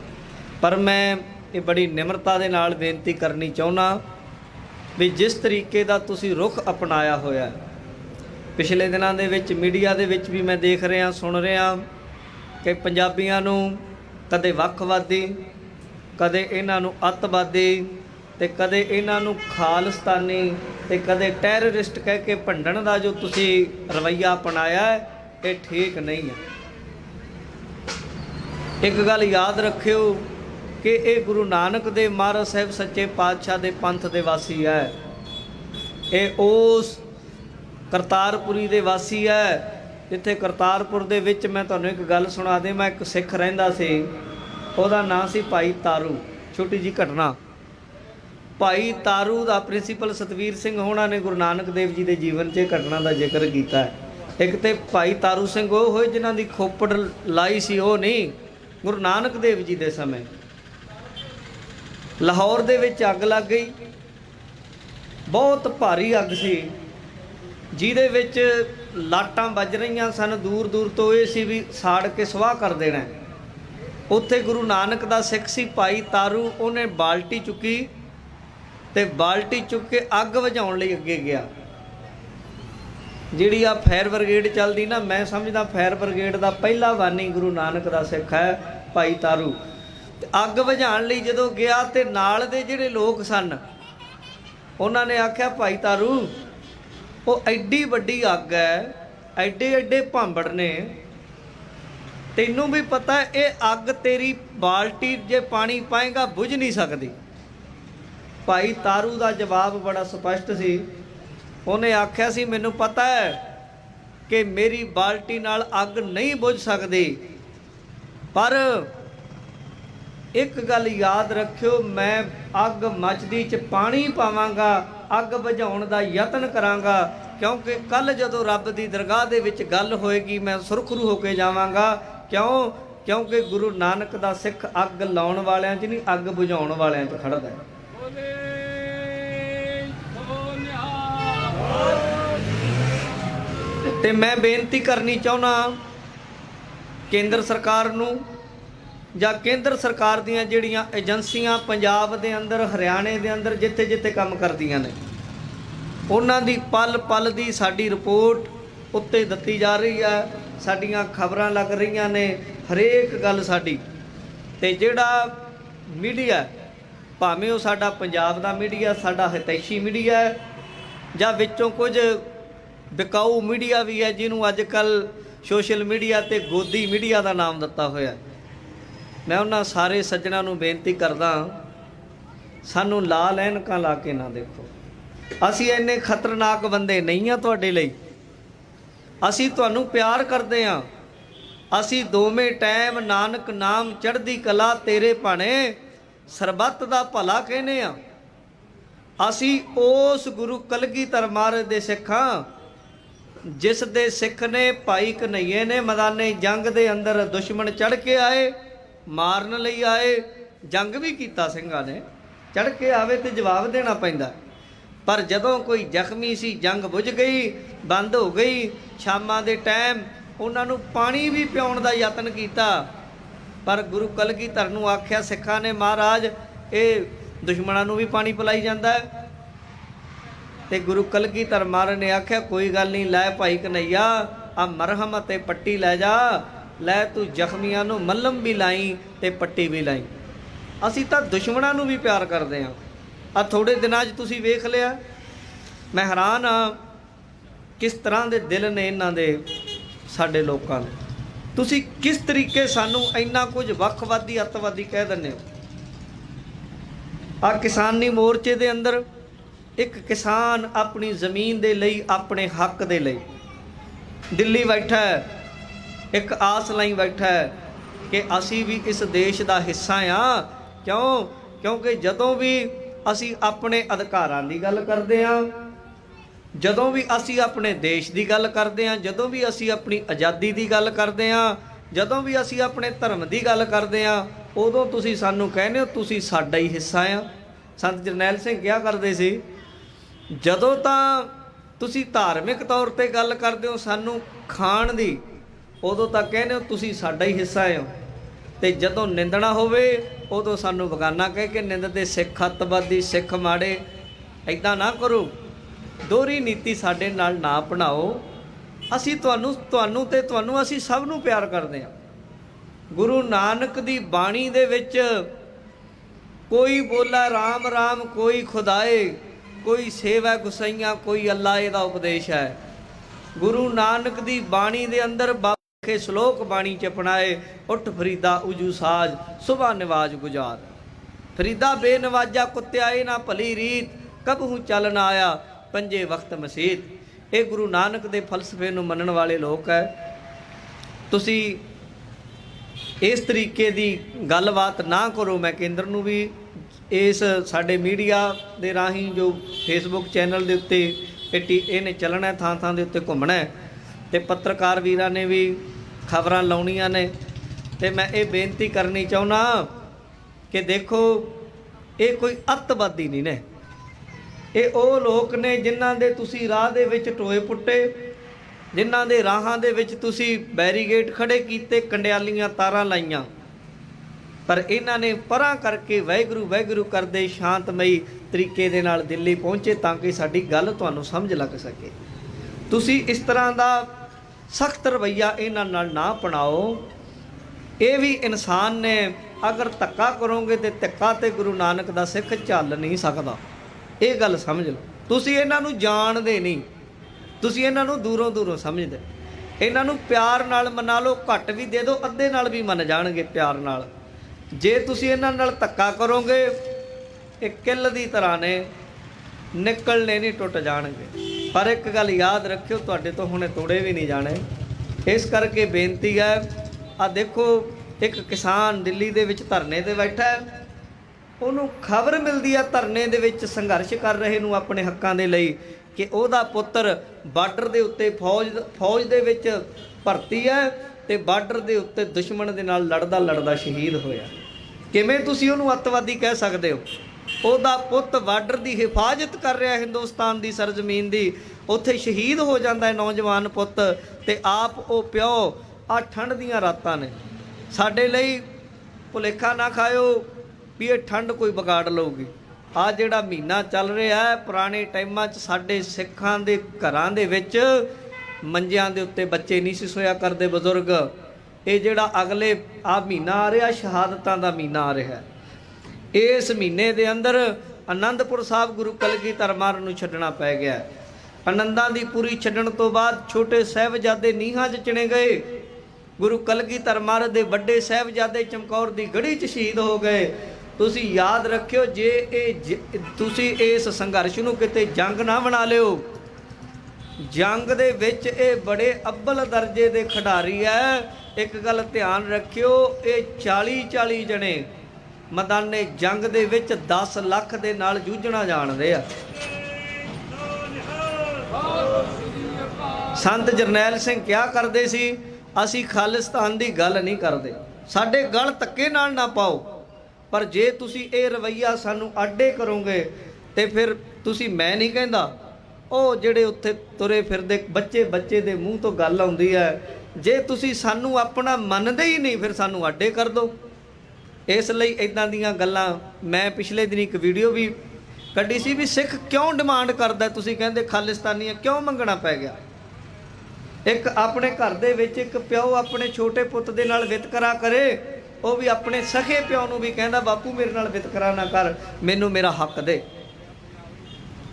[SPEAKER 3] ਪਰ ਮੈਂ ਇਹ ਬੜੀ ਨਿਮਰਤਾ ਦੇ ਨਾਲ ਬੇਨਤੀ ਕਰਨੀ ਚਾਹੁੰਦਾ ਵੀ ਜਿਸ ਤਰੀਕੇ ਦਾ ਤੁਸੀਂ ਰੁਖ ਅਪਣਾਇਆ ਹੋਇਆ ਹੈ ਪਿਛਲੇ ਦਿਨਾਂ ਦੇ ਵਿੱਚ ਮੀਡੀਆ ਦੇ ਵਿੱਚ ਵੀ ਮੈਂ ਦੇਖ ਰਿਹਾ, ਸੁਣ ਰਿਹਾ ਕਿ ਪੰਜਾਬੀਆਂ ਨੂੰ ਕਦੇ ਵੱਖਵਾਦੀ ਕਦੇ ਇਹਨਾਂ ਨੂੰ ਅੱਤਵਾਦੀ ਤੇ ਕਦੇ ਇਹਨਾਂ ਨੂੰ ਖਾਲਿਸਤਾਨੀ ਤੇ ਕਦੇ ਟੈਰਰਿਸਟ ਕਹਿ ਕੇ ਭੰਡਣ ਦਾ ਜੋ ਤੁਸੀਂ ਰਵੱਈਆ ਅਪਣਾਇਆ ਹੈ, ਇਹ ਠੀਕ ਨਹੀਂ ਹੈ। ਇੱਕ ਗੱਲ ਯਾਦ ਰੱਖਿਓ ਕਿ ਇਹ ਗੁਰੂ ਨਾਨਕ ਦੇਵ ਮਹਾਰਾਜ ਸਾਹਿਬ ਸੱਚੇ ਪਾਤਸ਼ਾਹ ਦੇ ਪੰਥ ਦੇ ਵਾਸੀ ਹੈ। ਇਹ ਉਸ ਕਰਤਾਰਪੁਰੀ ਦੇ ਵਾਸੀ ਹੈ। ਜਿੱਥੇ ਕਰਤਾਰਪੁਰ ਦੇ ਵਿੱਚ ਮੈਂ ਤੁਹਾਨੂੰ ਇੱਕ ਗੱਲ ਸੁਣਾ ਦੇ, ਮੈਂ ਇੱਕ ਸਿੱਖ ਰਹਿੰਦਾ ਸੀ। ਉਹਦਾ ਨਾਂ ਸੀ ਭਾਈ ਤਾਰੂ। ਛੋਟੀ ਜੀ ਘਟਨਾ। ਭਾਈ ਤਾਰੂ ਦਾ ਪ੍ਰਿੰਸੀਪਲ ਸਤਵੀਰ ਸਿੰਘ ਹੋਣਾ ਨੇ ਗੁਰੂ ਨਾਨਕ ਦੇਵ ਜੀ ਦੇ ਜੀਵਨ 'ਚ ਘਟਨਾ ਦਾ ਜ਼ਿਕਰ ਕੀਤਾ ਹੈ। ਇੱਕ ਤੇ ਭਾਈ ਤਾਰੂ ਸਿੰਘ ਉਹ ਹੋਏ ਜਿਨ੍ਹਾਂ ਦੀ ਖੋਪੜ ਲਾਈ ਸੀ, ਉਹ ਨਹੀਂ, ਗੁਰੂ ਨਾਨਕ ਦੇਵ ਜੀ ਦੇ ਸਮੇਂ। ਲਾਹੌਰ ਦੇ ਵਿੱਚ ਅੱਗ ਲੱਗ ਗਈ। ਬਹੁਤ ਭਾਰੀ ਅੱਗ ਸੀ। ਜਿਹਦੇ ਵਿੱਚ ਲਾਟਾਂ ਵੱਜ ਰਹੀਆਂ ਸਨ, ਦੂਰ ਦੂਰ ਤੋਂ ਇਹ ਸੀ ਵੀ ਸਾੜ ਕੇ ਸਵਾਹ ਕਰ ਦੇਣਾ ਉੱਥੇ ਗੁਰੂ ਨਾਨਕ ਦਾ ਸਿੱਖ ਸੀ, ਭਾਈ ਤਾਰੂ, ਉਹਨੇ ਬਾਲਟੀ ਚੁੱਕੀ ਤੇ ਬਾਲਟੀ ਚੁੱਕ ਕੇ ਅੱਗ ਵਜਾਉਣ ਲਈ ਅੱਗੇ ਗਿਆ। ਜਿਹੜੀ ਆ ਫਾਇਰ ਬ੍ਰਿਗੇਡ ਚੱਲਦੀ ਨਾ, ਮੈਂ ਸਮਝਦਾ ਫਾਇਰ ਬ੍ਰਿਗੇਡ ਦਾ ਪਹਿਲਾ ਬਾਨੀ ਗੁਰੂ ਨਾਨਕ ਦਾ ਸਿੱਖ ਹੈ, ਭਾਈ ਤਾਰੂ। ਅੱਗ ਬੁਝਾਉਣ ਲਈ ਜਦੋਂ ਗਿਆ ਤੇ ਨਾਲ ਦੇ ਜਿਹੜੇ ਲੋਕ ਸਨ, ਉਹਨਾਂ ਨੇ ਆਖਿਆ, ਭਾਈ ਤਾਰੂ ਉਹ ਐਡੀ ਵੱਡੀ ਅੱਗ ਹੈ, ਐਡੇ ਐਡੇ ਭਾਂਬੜ ਨੇ। ਤੈਨੂੰ ਵੀ ਪਤਾ ਇਹ ਅੱਗ ਤੇਰੀ ਬਾਲਟੀ ਜੇ ਪਾਣੀ ਪਾਏਗਾ, ਬੁਝ ਨਹੀਂ ਸਕਦੀ। ਭਾਈ ਤਾਰੂ ਦਾ ਜਵਾਬ ਬੜਾ ਸਪਸ਼ਟ ਸੀ। ਉਹਨੇ ਆਖਿਆ ਸੀ, ਮੈਨੂੰ ਪਤਾ ਹੈ ਕਿ ਮੇਰੀ ਬਾਲਟੀ ਨਾਲ ਅੱਗ ਨਹੀਂ ਬੁਝ ਸਕਦੀ। ਪਰ ਇੱਕ ਗੱਲ ਯਾਦ ਰੱਖਿਓ, ਮੈਂ ਅੱਗ ਮੱਚਦੀ ਚ ਪਾਣੀ ਪਾਵਾਂਗਾ। ਅੱਗ ਬੁਝਾਉਣ ਦਾ ਯਤਨ ਕਰਾਂਗਾ, ਕਿਉਂਕਿ ਕੱਲ ਜਦੋਂ ਰੱਬ ਦੀ ਦਰਗਾਹ ਦੇ ਵਿੱਚ ਗੱਲ ਹੋਏਗੀ, ਮੈਂ ਸੁਰਖਰੂ ਹੋ ਕੇ ਜਾਵਾਂਗਾ। ਕਿਉਂ? ਕਿਉਂਕਿ ਗੁਰੂ ਨਾਨਕ ਦਾ ਸਿੱਖ ਅੱਗ ਲਾਉਣ ਵਾਲਿਆਂ 'ਚ ਨਹੀਂ, ਅੱਗ ਬੁਝਾਉਣ ਵਾਲਿਆਂ 'ਚ ਖੜਦਾ ਹੈ। ਤੇ ਮੈਂ ਬੇਨਤੀ ਕਰਨੀ ਚਾਹੁੰਦਾ ਕੇਂਦਰ ਸਰਕਾਰ ਨੂੰ ਜਾਂ ਕੇਂਦਰ ਸਰਕਾਰ ਦੀਆਂ ਜਿਹੜੀਆਂ ਏਜੰਸੀਆਂ ਪੰਜਾਬ ਦੇ ਅੰਦਰ, ਹਰਿਆਣੇ ਦੇ ਅੰਦਰ ਜਿੱਥੇ ਜਿੱਥੇ ਕੰਮ ਕਰਦੀਆਂ ਨੇ, ਉਹਨਾਂ ਦੀ ਪਲ ਪਲ ਦੀ ਸਾਡੀ ਰਿਪੋਰਟ ਉੱਤੇ ਦਿੱਤੀ ਜਾ ਰਹੀ ਹੈ, ਸਾਡੀਆਂ ਖਬਰਾਂ ਲੱਗ ਰਹੀਆਂ ਨੇ, ਹਰੇਕ ਗੱਲ ਸਾਡੀ ਤੇ ਜਿਹੜਾ ਮੀਡੀਆ, ਭਾਵੇਂ ਉਹ ਸਾਡਾ ਪੰਜਾਬ ਦਾ ਮੀਡੀਆ, ਸਾਡਾ ਹਿਤੈਸ਼ੀ ਮੀਡੀਆ ਹੈ, ਜਾਂ ਵਿੱਚੋਂ ਕੁਝ ਵਿਕਾਊ ਮੀਡੀਆ ਵੀ ਹੈ, ਜਿਹਨੂੰ ਅੱਜ ਕੱਲ ਸੋਸ਼ਲ ਮੀਡੀਆ ਤੇ ਗੋਦੀ ਮੀਡੀਆ ਦਾ ਨਾਮ ਦਿੱਤਾ ਹੋਇਆ ਹੈ। ਮੈਂ ਉਹਨਾਂ ਸਾਰੇ ਸੱਜਣਾ ਨੂੰ ਬੇਨਤੀ ਕਰਦਾ ਸਾਨੂੰ ਲਾਲ ਐਨਕਾਂ ਲਾ ਕੇ ਨਾ ਦੇਖੋ। ਅਸੀਂ ਇੰਨੇ ਖਤਰਨਾਕ ਬੰਦੇ ਨਹੀਂ ਆ ਤੁਹਾਡੇ ਲਈ। ਅਸੀਂ ਤੁਹਾਨੂੰ ਪਿਆਰ ਕਰਦੇ ਆ ਅਸੀਂ ਦੋਵੇਂ ਟਾਈਮ ਨਾਨਕ ਨਾਮ ਚੜ੍ਹਦੀ ਕਲਾ ਤੇਰੇ ਭਾਣੇ, ਸਰਬੱਤ ਦਾ ਭਲਾ ਕਹਿੰਦੇ ਆ ਅਸੀਂ ਉਸ ਗੁਰੂ ਕਲਗੀਧਰ ਮਹਾਰਾਜ ਦੇ ਸਿੱਖਾਂ ਜਿਸ ਦੇ ਸਿੱਖ ਨੇ ਭਾਈ ਕਨਈਏ ਨੇ ਮੈਦਾਨੇ ਜੰਗ ਦੇ ਅੰਦਰ ਦੁਸ਼ਮਣ ਚੜ ਕੇ ਆਏ। ਮਾਰਨ ਲਈ ਆਏ, ਜੰਗ ਵੀ ਕੀਤਾ ਸਿੰਘਾਂ ਨੇ ਚੜ ਕੇ ਆਵੇ ਤੇ ਜਵਾਬ ਦੇਣਾ ਪੈਂਦਾ। ਪਰ ਜਦੋਂ ਕੋਈ ਜ਼ਖਮੀ ਸੀ, ਜੰਗ ਬੁਝ ਗਈ, ਬੰਦ ਹੋ ਗਈ, ਸ਼ਾਮਾਂ ਦੇ ਟਾਈਮ ਉਹਨਾਂ ਨੂੰ ਪਾਣੀ ਵੀ ਪਿਆਉਣ ਦਾ ਯਤਨ ਕੀਤਾ। ਪਰ ਗੁਰੂ ਕਲਗੀਧਰ ਨੂੰ ਆਖਿਆ, ਸਿੱਖਾਂ ਨੇ, ਮਹਾਰਾਜ, ਇਹ ਦੁਸ਼ਮਣਾਂ ਨੂੰ ਵੀ ਪਾਣੀ ਪਿਲਾਈ ਜਾਂਦਾ ਹੈ। ਤੇ ਗੁਰੂ ਕਲਗੀਧਰ ਮਹਾਰਾਜ ਨੇ ਆਖਿਆ, ਕੋਈ ਗੱਲ ਨਹੀਂ, ਲੈ ਭਾਈ ਕਨਈਆ ਆ ਮਰਹਮ ਤੇ ਪੱਟੀ ਲੈ ਜਾ ਲੈ ਤੂੰ ਜ਼ਖਮੀਆਂ ਨੂੰ ਮੱਲਮ ਵੀ ਲਾਈ ਤੇ ਪੱਟੀ ਵੀ ਲਾਈ। ਅਸੀਂ ਤਾਂ ਦੁਸ਼ਮਣਾਂ ਨੂੰ ਵੀ ਪਿਆਰ ਕਰਦੇ ਹਾਂ ਆ ਥੋੜੇ ਦਿਨਾਂ 'ਚ ਤੁਸੀਂ ਵੇਖ ਲਿਆ। ਮੈਂ ਹੈਰਾਨ ਆ ਕਿਸ ਤਰ੍ਹਾਂ ਦੇ ਦਿਲ ਨੇ ਇਹਨਾਂ ਦੇ ਸਾਡੇ ਲੋਕਾਂ ਦੇ ਤੁਸੀਂ ਕਿਸ ਤਰੀਕੇ ਸਾਨੂੰ ਇੰਨਾ ਕੁਝ ਵੱਖਵਾਦੀ ਅੱਤਵਾਦੀ ਕਹਿ ਦਿੰਦੇ ਹੋ? ਆ ਕਿਸਾਨੀ ਮੋਰਚੇ ਦੇ ਅੰਦਰ ਇੱਕ ਕਿਸਾਨ ਆਪਣੀ ਜ਼ਮੀਨ ਦੇ ਲਈ, ਆਪਣੇ ਹੱਕ ਦੇ ਲਈ। ਦਿੱਲੀ ਬੈਠਾ ਹੈ। ਇੱਕ ਆਸ ਲਈ ਬੈਠਾ ਹੈ ਕਿ ਅਸੀਂ ਵੀ ਇਸ ਦੇਸ਼ ਦਾ ਹਿੱਸਾ ਆ ਕਿਉਂ? ਕਿਉਂਕਿ ਜਦੋਂ ਵੀ ਅਸੀਂ ਆਪਣੇ ਅਧਿਕਾਰਾਂ ਦੀ ਗੱਲ ਕਰਦੇ ਹਾਂ, ਜਦੋਂ ਵੀ ਅਸੀਂ ਆਪਣੇ ਦੇਸ਼ ਦੀ ਗੱਲ ਕਰਦੇ ਹਾਂ, ਜਦੋਂ ਵੀ ਅਸੀਂ ਆਪਣੀ ਆਜ਼ਾਦੀ ਦੀ ਗੱਲ ਕਰਦੇ ਹਾਂ, ਜਦੋਂ ਵੀ ਅਸੀਂ ਆਪਣੇ ਧਰਮ ਦੀ ਗੱਲ ਕਰਦੇ ਹਾਂ, ਉਦੋਂ ਤੁਸੀਂ ਸਾਨੂੰ ਕਹਿੰਦੇ ਹੋ, ਤੁਸੀਂ ਸਾਡਾ ਹੀ ਹਿੱਸਾ ਆ ਸੰਤ ਜਰਨੈਲ ਸਿੰਘ ਕਿਹਾ ਕਰਦੇ ਸੀ? ਜਦੋਂ ਤਾਂ ਤੁਸੀਂ ਧਾਰਮਿਕ ਤੌਰ ਤੇ ਗੱਲ ਕਰਦੇ ਹੋ, ਸਾਨੂੰ ਖਾਣ ਦੀ ਉਦੋਂ ਤਾਂ ਕਹਿੰਦੇ ਹੋ, ਤੁਸੀਂ ਸਾਡਾ ਹੀ ਹਿੱਸਾ ਹੋ। ਤੇ ਜਦੋਂ ਨਿੰਦਣਾ ਹੋਵੇ, ਉਦੋਂ ਸਾਨੂੰ ਬਗਾਨਾ ਕਹਿ ਕੇ ਨਿੰਦਦੇ, ਸਿੱਖ ਅੱਤਵਾਦੀ, ਸਿੱਖ ਮਾੜੇ ਐਦਾਂ ਨਾ ਕਰੋ। ਦੋਹਰੀ ਨੀਤੀ ਸਾਡੇ ਨਾਲ ਨਾ ਅਪਣਾਓ। ਅਸੀਂ ਤੁਹਾਨੂੰ ਤੁਹਾਨੂੰ ਤੇ ਤੁਹਾਨੂੰ ਅਸੀਂ ਸਭ ਨੂੰ ਪਿਆਰ ਕਰਦੇ ਹਾਂ। ਗੁਰੂ ਨਾਨਕ ਦੀ ਬਾਣੀ ਦੇ ਵਿੱਚ ਕੋਈ ਬੋਲਾ RAM RAM ਕੋਈ ਖੁਦਾਏ, ਕੋਈ ਸੇਵਾ ਗੁਸਈਆਂ, ਕੋਈ ਅੱਲਾ ਇਹਦਾ ਉਪਦੇਸ਼ ਹੈ। ਗੁਰੂ ਨਾਨਕ ਦੀ ਬਾਣੀ ਦੇ ਅੰਦਰ ਬਾਖੇ ਸ਼ਲੋਕ ਬਾਣੀ ਚ ਅਪਣਾਏ, ਉੱਠ ਫਰੀਦਾ ਉਜੂ ਸਾਜ, ਸੁਬਾ ਨਿਵਾਜ ਗੁਜਾਰ। ਫਰੀਦਾ ਬੇਨਵਾਜਾ ਕੁੱਤਿਆਏ ਨਾ ਭਲੀ ਰੀਤ, ਕਬਹੂ ਚੱਲ ਨਾ ਆਇਆ ਪੰਜੇ ਵਕਤ ਮਸੀਤ। ਇਹ ਗੁਰੂ ਨਾਨਕ ਦੇ ਫਲਸਫੇ ਨੂੰ ਮੰਨਣ ਵਾਲੇ ਲੋਕ ਹੈ ਤੁਸੀਂ ਇਸ ਤਰੀਕੇ ਦੀ ਗੱਲਬਾਤ ਨਾ ਕਰੋ, ਮੈਂ ਕੇਂਦਰ ਨੂੰ ਵੀ ਇਸ ਸਾਡੇ ਮੀਡੀਆ ਦੇ ਰਾਹੀਂ ਜੋ ਫੇਸਬੁੱਕ ਚੈਨਲ ਦੇ ਉੱਤੇ ਇਹ ਇਹਨੇ ਚੱਲਣਾ ਥਾਂ ਥਾਂ ਦੇ ਉੱਤੇ ਘੁੰਮਣਾ ਹੈ ਤੇ ਪੱਤਰਕਾਰ ਵੀਰਾਂ ਨੇ ਵੀ ਖਬਰਾਂ ਲਾਉਣੀਆਂ ਨੇ। ਤੇ ਮੈਂ ਇਹ ਬੇਨਤੀ ਕਰਨੀ ਚਾਹੁੰਦਾ ਕਿ ਦੇਖੋ, ਇਹ ਕੋਈ ਅੱਤਵਾਦੀ ਨਹੀਂ ਨੇ। ਇਹ ਉਹ ਲੋਕ ਨੇ ਜਿਨ੍ਹਾਂ ਦੇ ਤੁਸੀਂ ਰਾਹ ਦੇ ਵਿੱਚ ਟੋਏ ਪੁੱਟੇ, ਜਿਨ੍ਹਾਂ ਦੇ ਰਾਹਾਂ ਦੇ ਵਿੱਚ ਤੁਸੀਂ ਬੈਰੀਗੇਟ ਖੜੇ ਕੀਤੇ, ਕੰਡਿਆਲੀਆਂ ਤਾਰਾਂ ਲਾਈਆਂ। ਪਰ ਇਹਨਾਂ ਨੇ ਪਰਾਂ ਕਰਕੇ ਵਾਹਿਗੁਰੂ ਵਾਹਿਗੁਰੂ ਕਰਦੇ ਸ਼ਾਂਤਮਈ ਤਰੀਕੇ ਦੇ ਨਾਲ ਦਿੱਲੀ ਪਹੁੰਚੇ ਤਾਂ ਕਿ ਸਾਡੀ ਗੱਲ ਤੁਹਾਨੂੰ ਸਮਝ ਲੱਗ ਸਕੇ। ਤੁਸੀਂ ਇਸ ਤਰ੍ਹਾਂ ਦਾ ਸਖਤ ਰਵੱਈਆ ਇਹਨਾਂ ਨਾਲ ਨਾ ਅਪਣਾਓ। ਇਹ ਵੀ ਇਨਸਾਨ ਨੇ ਅਗਰ ਧੱਕਾ ਕਰੋਗੇ ਤੇ ਧੱਕਾ ਤੇ ਗੁਰੂ ਨਾਨਕ ਦਾ ਸਿੱਖ ਚੱਲ ਨਹੀਂ ਸਕਦਾ। ਇਹ ਗੱਲ ਸਮਝ ਲਓ। ਤੁਸੀਂ ਇਹਨਾਂ ਨੂੰ ਜਾਣਦੇ ਨਹੀਂ। ਤੁਸੀਂ ਇਹਨਾਂ ਨੂੰ ਦੂਰੋਂ ਦੂਰੋਂ ਸਮਝਦੇ। ਇਹਨਾਂ ਨੂੰ ਪਿਆਰ ਨਾਲ ਮਨਾ ਲਓ, ਘੱਟ ਵੀ ਦੇ ਦਿਓ, ਅੱਧੇ ਨਾਲ ਵੀ ਮੰਨ ਜਾਣਗੇ ਪਿਆਰ ਨਾਲ। ਜੇ ਤੁਸੀਂ ਇਹਨਾਂ ਨਾਲ ਧੱਕਾ ਕਰੋਗੇ, ਇਹ ਕਿੱਲ ਦੀ ਤਰ੍ਹਾਂ ਨੇ, ਨਿਕਲਣੇ ਨਹੀਂ ਟੁੱਟ ਜਾਣਗੇ। ਪਰ ਇੱਕ ਗੱਲ ਯਾਦ ਰੱਖਿਓ, ਤੁਹਾਡੇ ਤੋਂ ਹੁਣੇ ਤੋੜੇ ਵੀ ਨਹੀਂ ਜਾਣੇ। ਇਸ ਕਰਕੇ ਬੇਨਤੀ ਹੈ ਆ ਦੇਖੋ, ਇੱਕ ਕਿਸਾਨ ਦਿੱਲੀ ਦੇ ਵਿੱਚ ਧਰਨੇ ਤੇ ਬੈਠਾ ਹੈ। ਉਹਨੂੰ ਖਬਰ ਮਿਲਦੀ ਆ ਧਰਨੇ ਦੇ ਵਿੱਚ ਸੰਘਰਸ਼ ਕਰ ਰਹੇ ਨੂੰ ਆਪਣੇ ਹੱਕਾਂ ਦੇ ਲਈ ਕਿ ਉਹਦਾ ਪੁੱਤਰ ਬਾਰਡਰ ਦੇ ਉੱਤੇ ਫੌਜ ਫੌਜ ਦੇ ਵਿੱਚ ਭਰਤੀ ਹੈ ਤੇ ਬਾਰਡਰ ਦੇ ਉੱਤੇ ਦੁਸ਼ਮਣ ਦੇ ਨਾਲ ਲੜਦਾ ਲੜਦਾ ਸ਼ਹੀਦ ਹੋਇਆ। ਕਿਵੇਂ ਤੁਸੀਂ ਉਹਨੂੰ ਅੱਤਵਾਦੀ ਕਹਿ ਸਕਦੇ ਹੋ? ਉਹਦਾ ਪੁੱਤ ਬਾਰਡਰ ਦੀ ਹਿਫਾਜ਼ਤ ਕਰ ਰਿਹਾ ਹਿੰਦੁਸਤਾਨ ਦੀ ਸਰਜ਼ਮੀਨ ਦੀ। ਉੱਥੇ ਸ਼ਹੀਦ ਹੋ ਜਾਂਦਾ ਹੈ ਨੌਜਵਾਨ ਪੁੱਤ ਤੇ ਆਪ ਉਹ ਪਿਓ ਆ ਠੰਡ ਦੀਆਂ ਰਾਤਾਂ ਨੇ। ਸਾਡੇ ਲਈ ਭੁਲੇਖਾ ਨਾ ਖਾਇਓ ਵੀ ਇਹ ਠੰਡ ਕੋਈ ਵਿਗਾੜ ਲਊਗੀ। ਆ ਜਿਹੜਾ ਮਹੀਨਾ ਚੱਲ ਰਿਹਾ ਹੈ, ਪੁਰਾਣੇ ਟਾਈਮਾਂ 'ਚ ਸਾਡੇ ਸਿੱਖਾਂ ਦੇ ਘਰਾਂ ਦੇ ਵਿੱਚ ਮੰਜਿਆਂ ਦੇ ਉੱਤੇ ਬੱਚੇ ਨਹੀਂ ਸੀ ਸੋਇਆ ਕਰਦੇ ਬਜ਼ੁਰਗ। ਇਹ ਜਿਹੜਾ ਅਗਲੇ ਆ ਮਹੀਨਾ ਆ ਰਿਹਾ, ਸ਼ਹਾਦਤਾਂ ਦਾ ਮਹੀਨਾ ਆ ਰਿਹਾ ਇਸ ਮਹੀਨੇ ਦੇ ਅੰਦਰ ਆਨੰਦਪੁਰ ਸਾਹਿਬ ਗੁਰੂ ਕਲਗੀ ਧਰਮਾਰ ਨੂੰ ਛੱਡਣਾ ਪੈ ਗਿਆ। ਆਨੰਦਾਂ ਦੀ ਪੂਰੀ ਛੱਡਣ ਤੋਂ ਬਾਅਦ ਛੋਟੇ ਸਾਹਿਬਜ਼ਾਦੇ ਨੀਹਾਂ 'ਚ ਚਿਣੇ ਗਏ। ਗੁਰੂ ਕਲਗੀ ਧਰਮਾਰ ਦੇ ਵੱਡੇ ਸਾਹਿਬਜ਼ਾਦੇ ਚਮਕੌਰ ਦੀ ਗੜੀ 'ਚ ਸ਼ਹੀਦ ਹੋ ਗਏ। ਤੁਸੀਂ ਯਾਦ ਰੱਖਿਓ, ਜੇ ਇਹ ਜ- ਤੁਸੀਂ ਇਸ ਸੰਘਰਸ਼ ਨੂੰ ਕਿਤੇ ਜੰਗ ਨਾ ਬਣਾ ਲਿਓ। ਜੰਗ ਦੇ ਵਿੱਚ ਇਹ ਬੜੇ ਅੱਬਲ ਦਰਜੇ ਦੇ ਖਿਡਾਰੀ ਐ। ਇੱਕ ਗੱਲ ਧਿਆਨ ਰੱਖਿਓ, ਇਹ 40 40 ਜਣੇ ਮੈਦਾਨੇ ਜੰਗ ਦੇ ਵਿੱਚ 10 ਲੱਖ ਦੇ ਨਾਲ ਜੂਝਣਾ ਜਾਣਦੇ ਆ। ਸੰਤ ਜਰਨੈਲ ਸਿੰਘ ਕਿਹਾ ਕਰਦੇ ਸੀ? ਅਸੀਂ ਖਾਲਿਸਤਾਨ ਦੀ ਗੱਲ ਨਹੀਂ ਕਰਦੇ। ਸਾਡੇ ਗਲ ਧੱਕੇ ਨਾਲ ਨਾ ਪਾਓ। ਪਰ ਜੇ ਤੁਸੀਂ ਇਹ ਰਵਈਆ ਸਾਨੂੰ ਆਡੇ ਕਰੋਗੇ ਤੇ ਫਿਰ ਤੁਸੀਂ ਮੈਂ ਨਹੀਂ ਕਹਿੰਦਾ। ਉਹ ਜਿਹੜੇ ਉੱਥੇ ਤੁਰੇ ਫਿਰਦੇ ਬੱਚੇ ਬੱਚੇ ਦੇ ਮੂੰਹ ਤੋਂ ਗੱਲ ਆਉਂਦੀ ਹੈ। ਜੇ ਤੁਸੀਂ ਸਾਨੂੰ ਆਪਣਾ ਮੰਨਦੇ ਹੀ ਨਹੀਂ, ਫਿਰ ਸਾਨੂੰ ਆਡੇ ਕਰ ਦਿਓ। ਇਸ ਲਈ ਇਦਾਂ ਦੀਆਂ ਗੱਲਾਂ ਮੈਂ ਪਿਛਲੇ ਦਿਨ ਇੱਕ ਵੀਡੀਓ ਵੀ ਕੱਢੀ ਸੀ ਵੀ ਸਿੱਖ ਕਿਉਂ ਡਿਮਾਂਡ ਕਰਦਾ ਤੁਸੀਂ ਕਹਿੰਦੇ ਖਾਲਿਸਤਾਨੀਆਂ ਕਿਉਂ ਮੰਗਣਾ ਪੈ ਗਿਆ? ਇੱਕ ਆਪਣੇ ਘਰ ਦੇ ਵਿੱਚ ਇੱਕ ਪਿਓ ਆਪਣੇ ਛੋਟੇ ਪੁੱਤ ਦੇ ਨਾਲ ਵਿਤਕਰਾ ਕਰੇ, ਉਹ ਵੀ ਆਪਣੇ ਸਖੇ ਪਿਓ ਨੂੰ ਵੀ ਕਹਿੰਦਾ, ਬਾਪੂ ਮੇਰੇ ਨਾਲ ਵਿਤਕਰਾ ਨਾ ਕਰ, ਮੈਨੂੰ ਮੇਰਾ ਹੱਕ ਦੇ।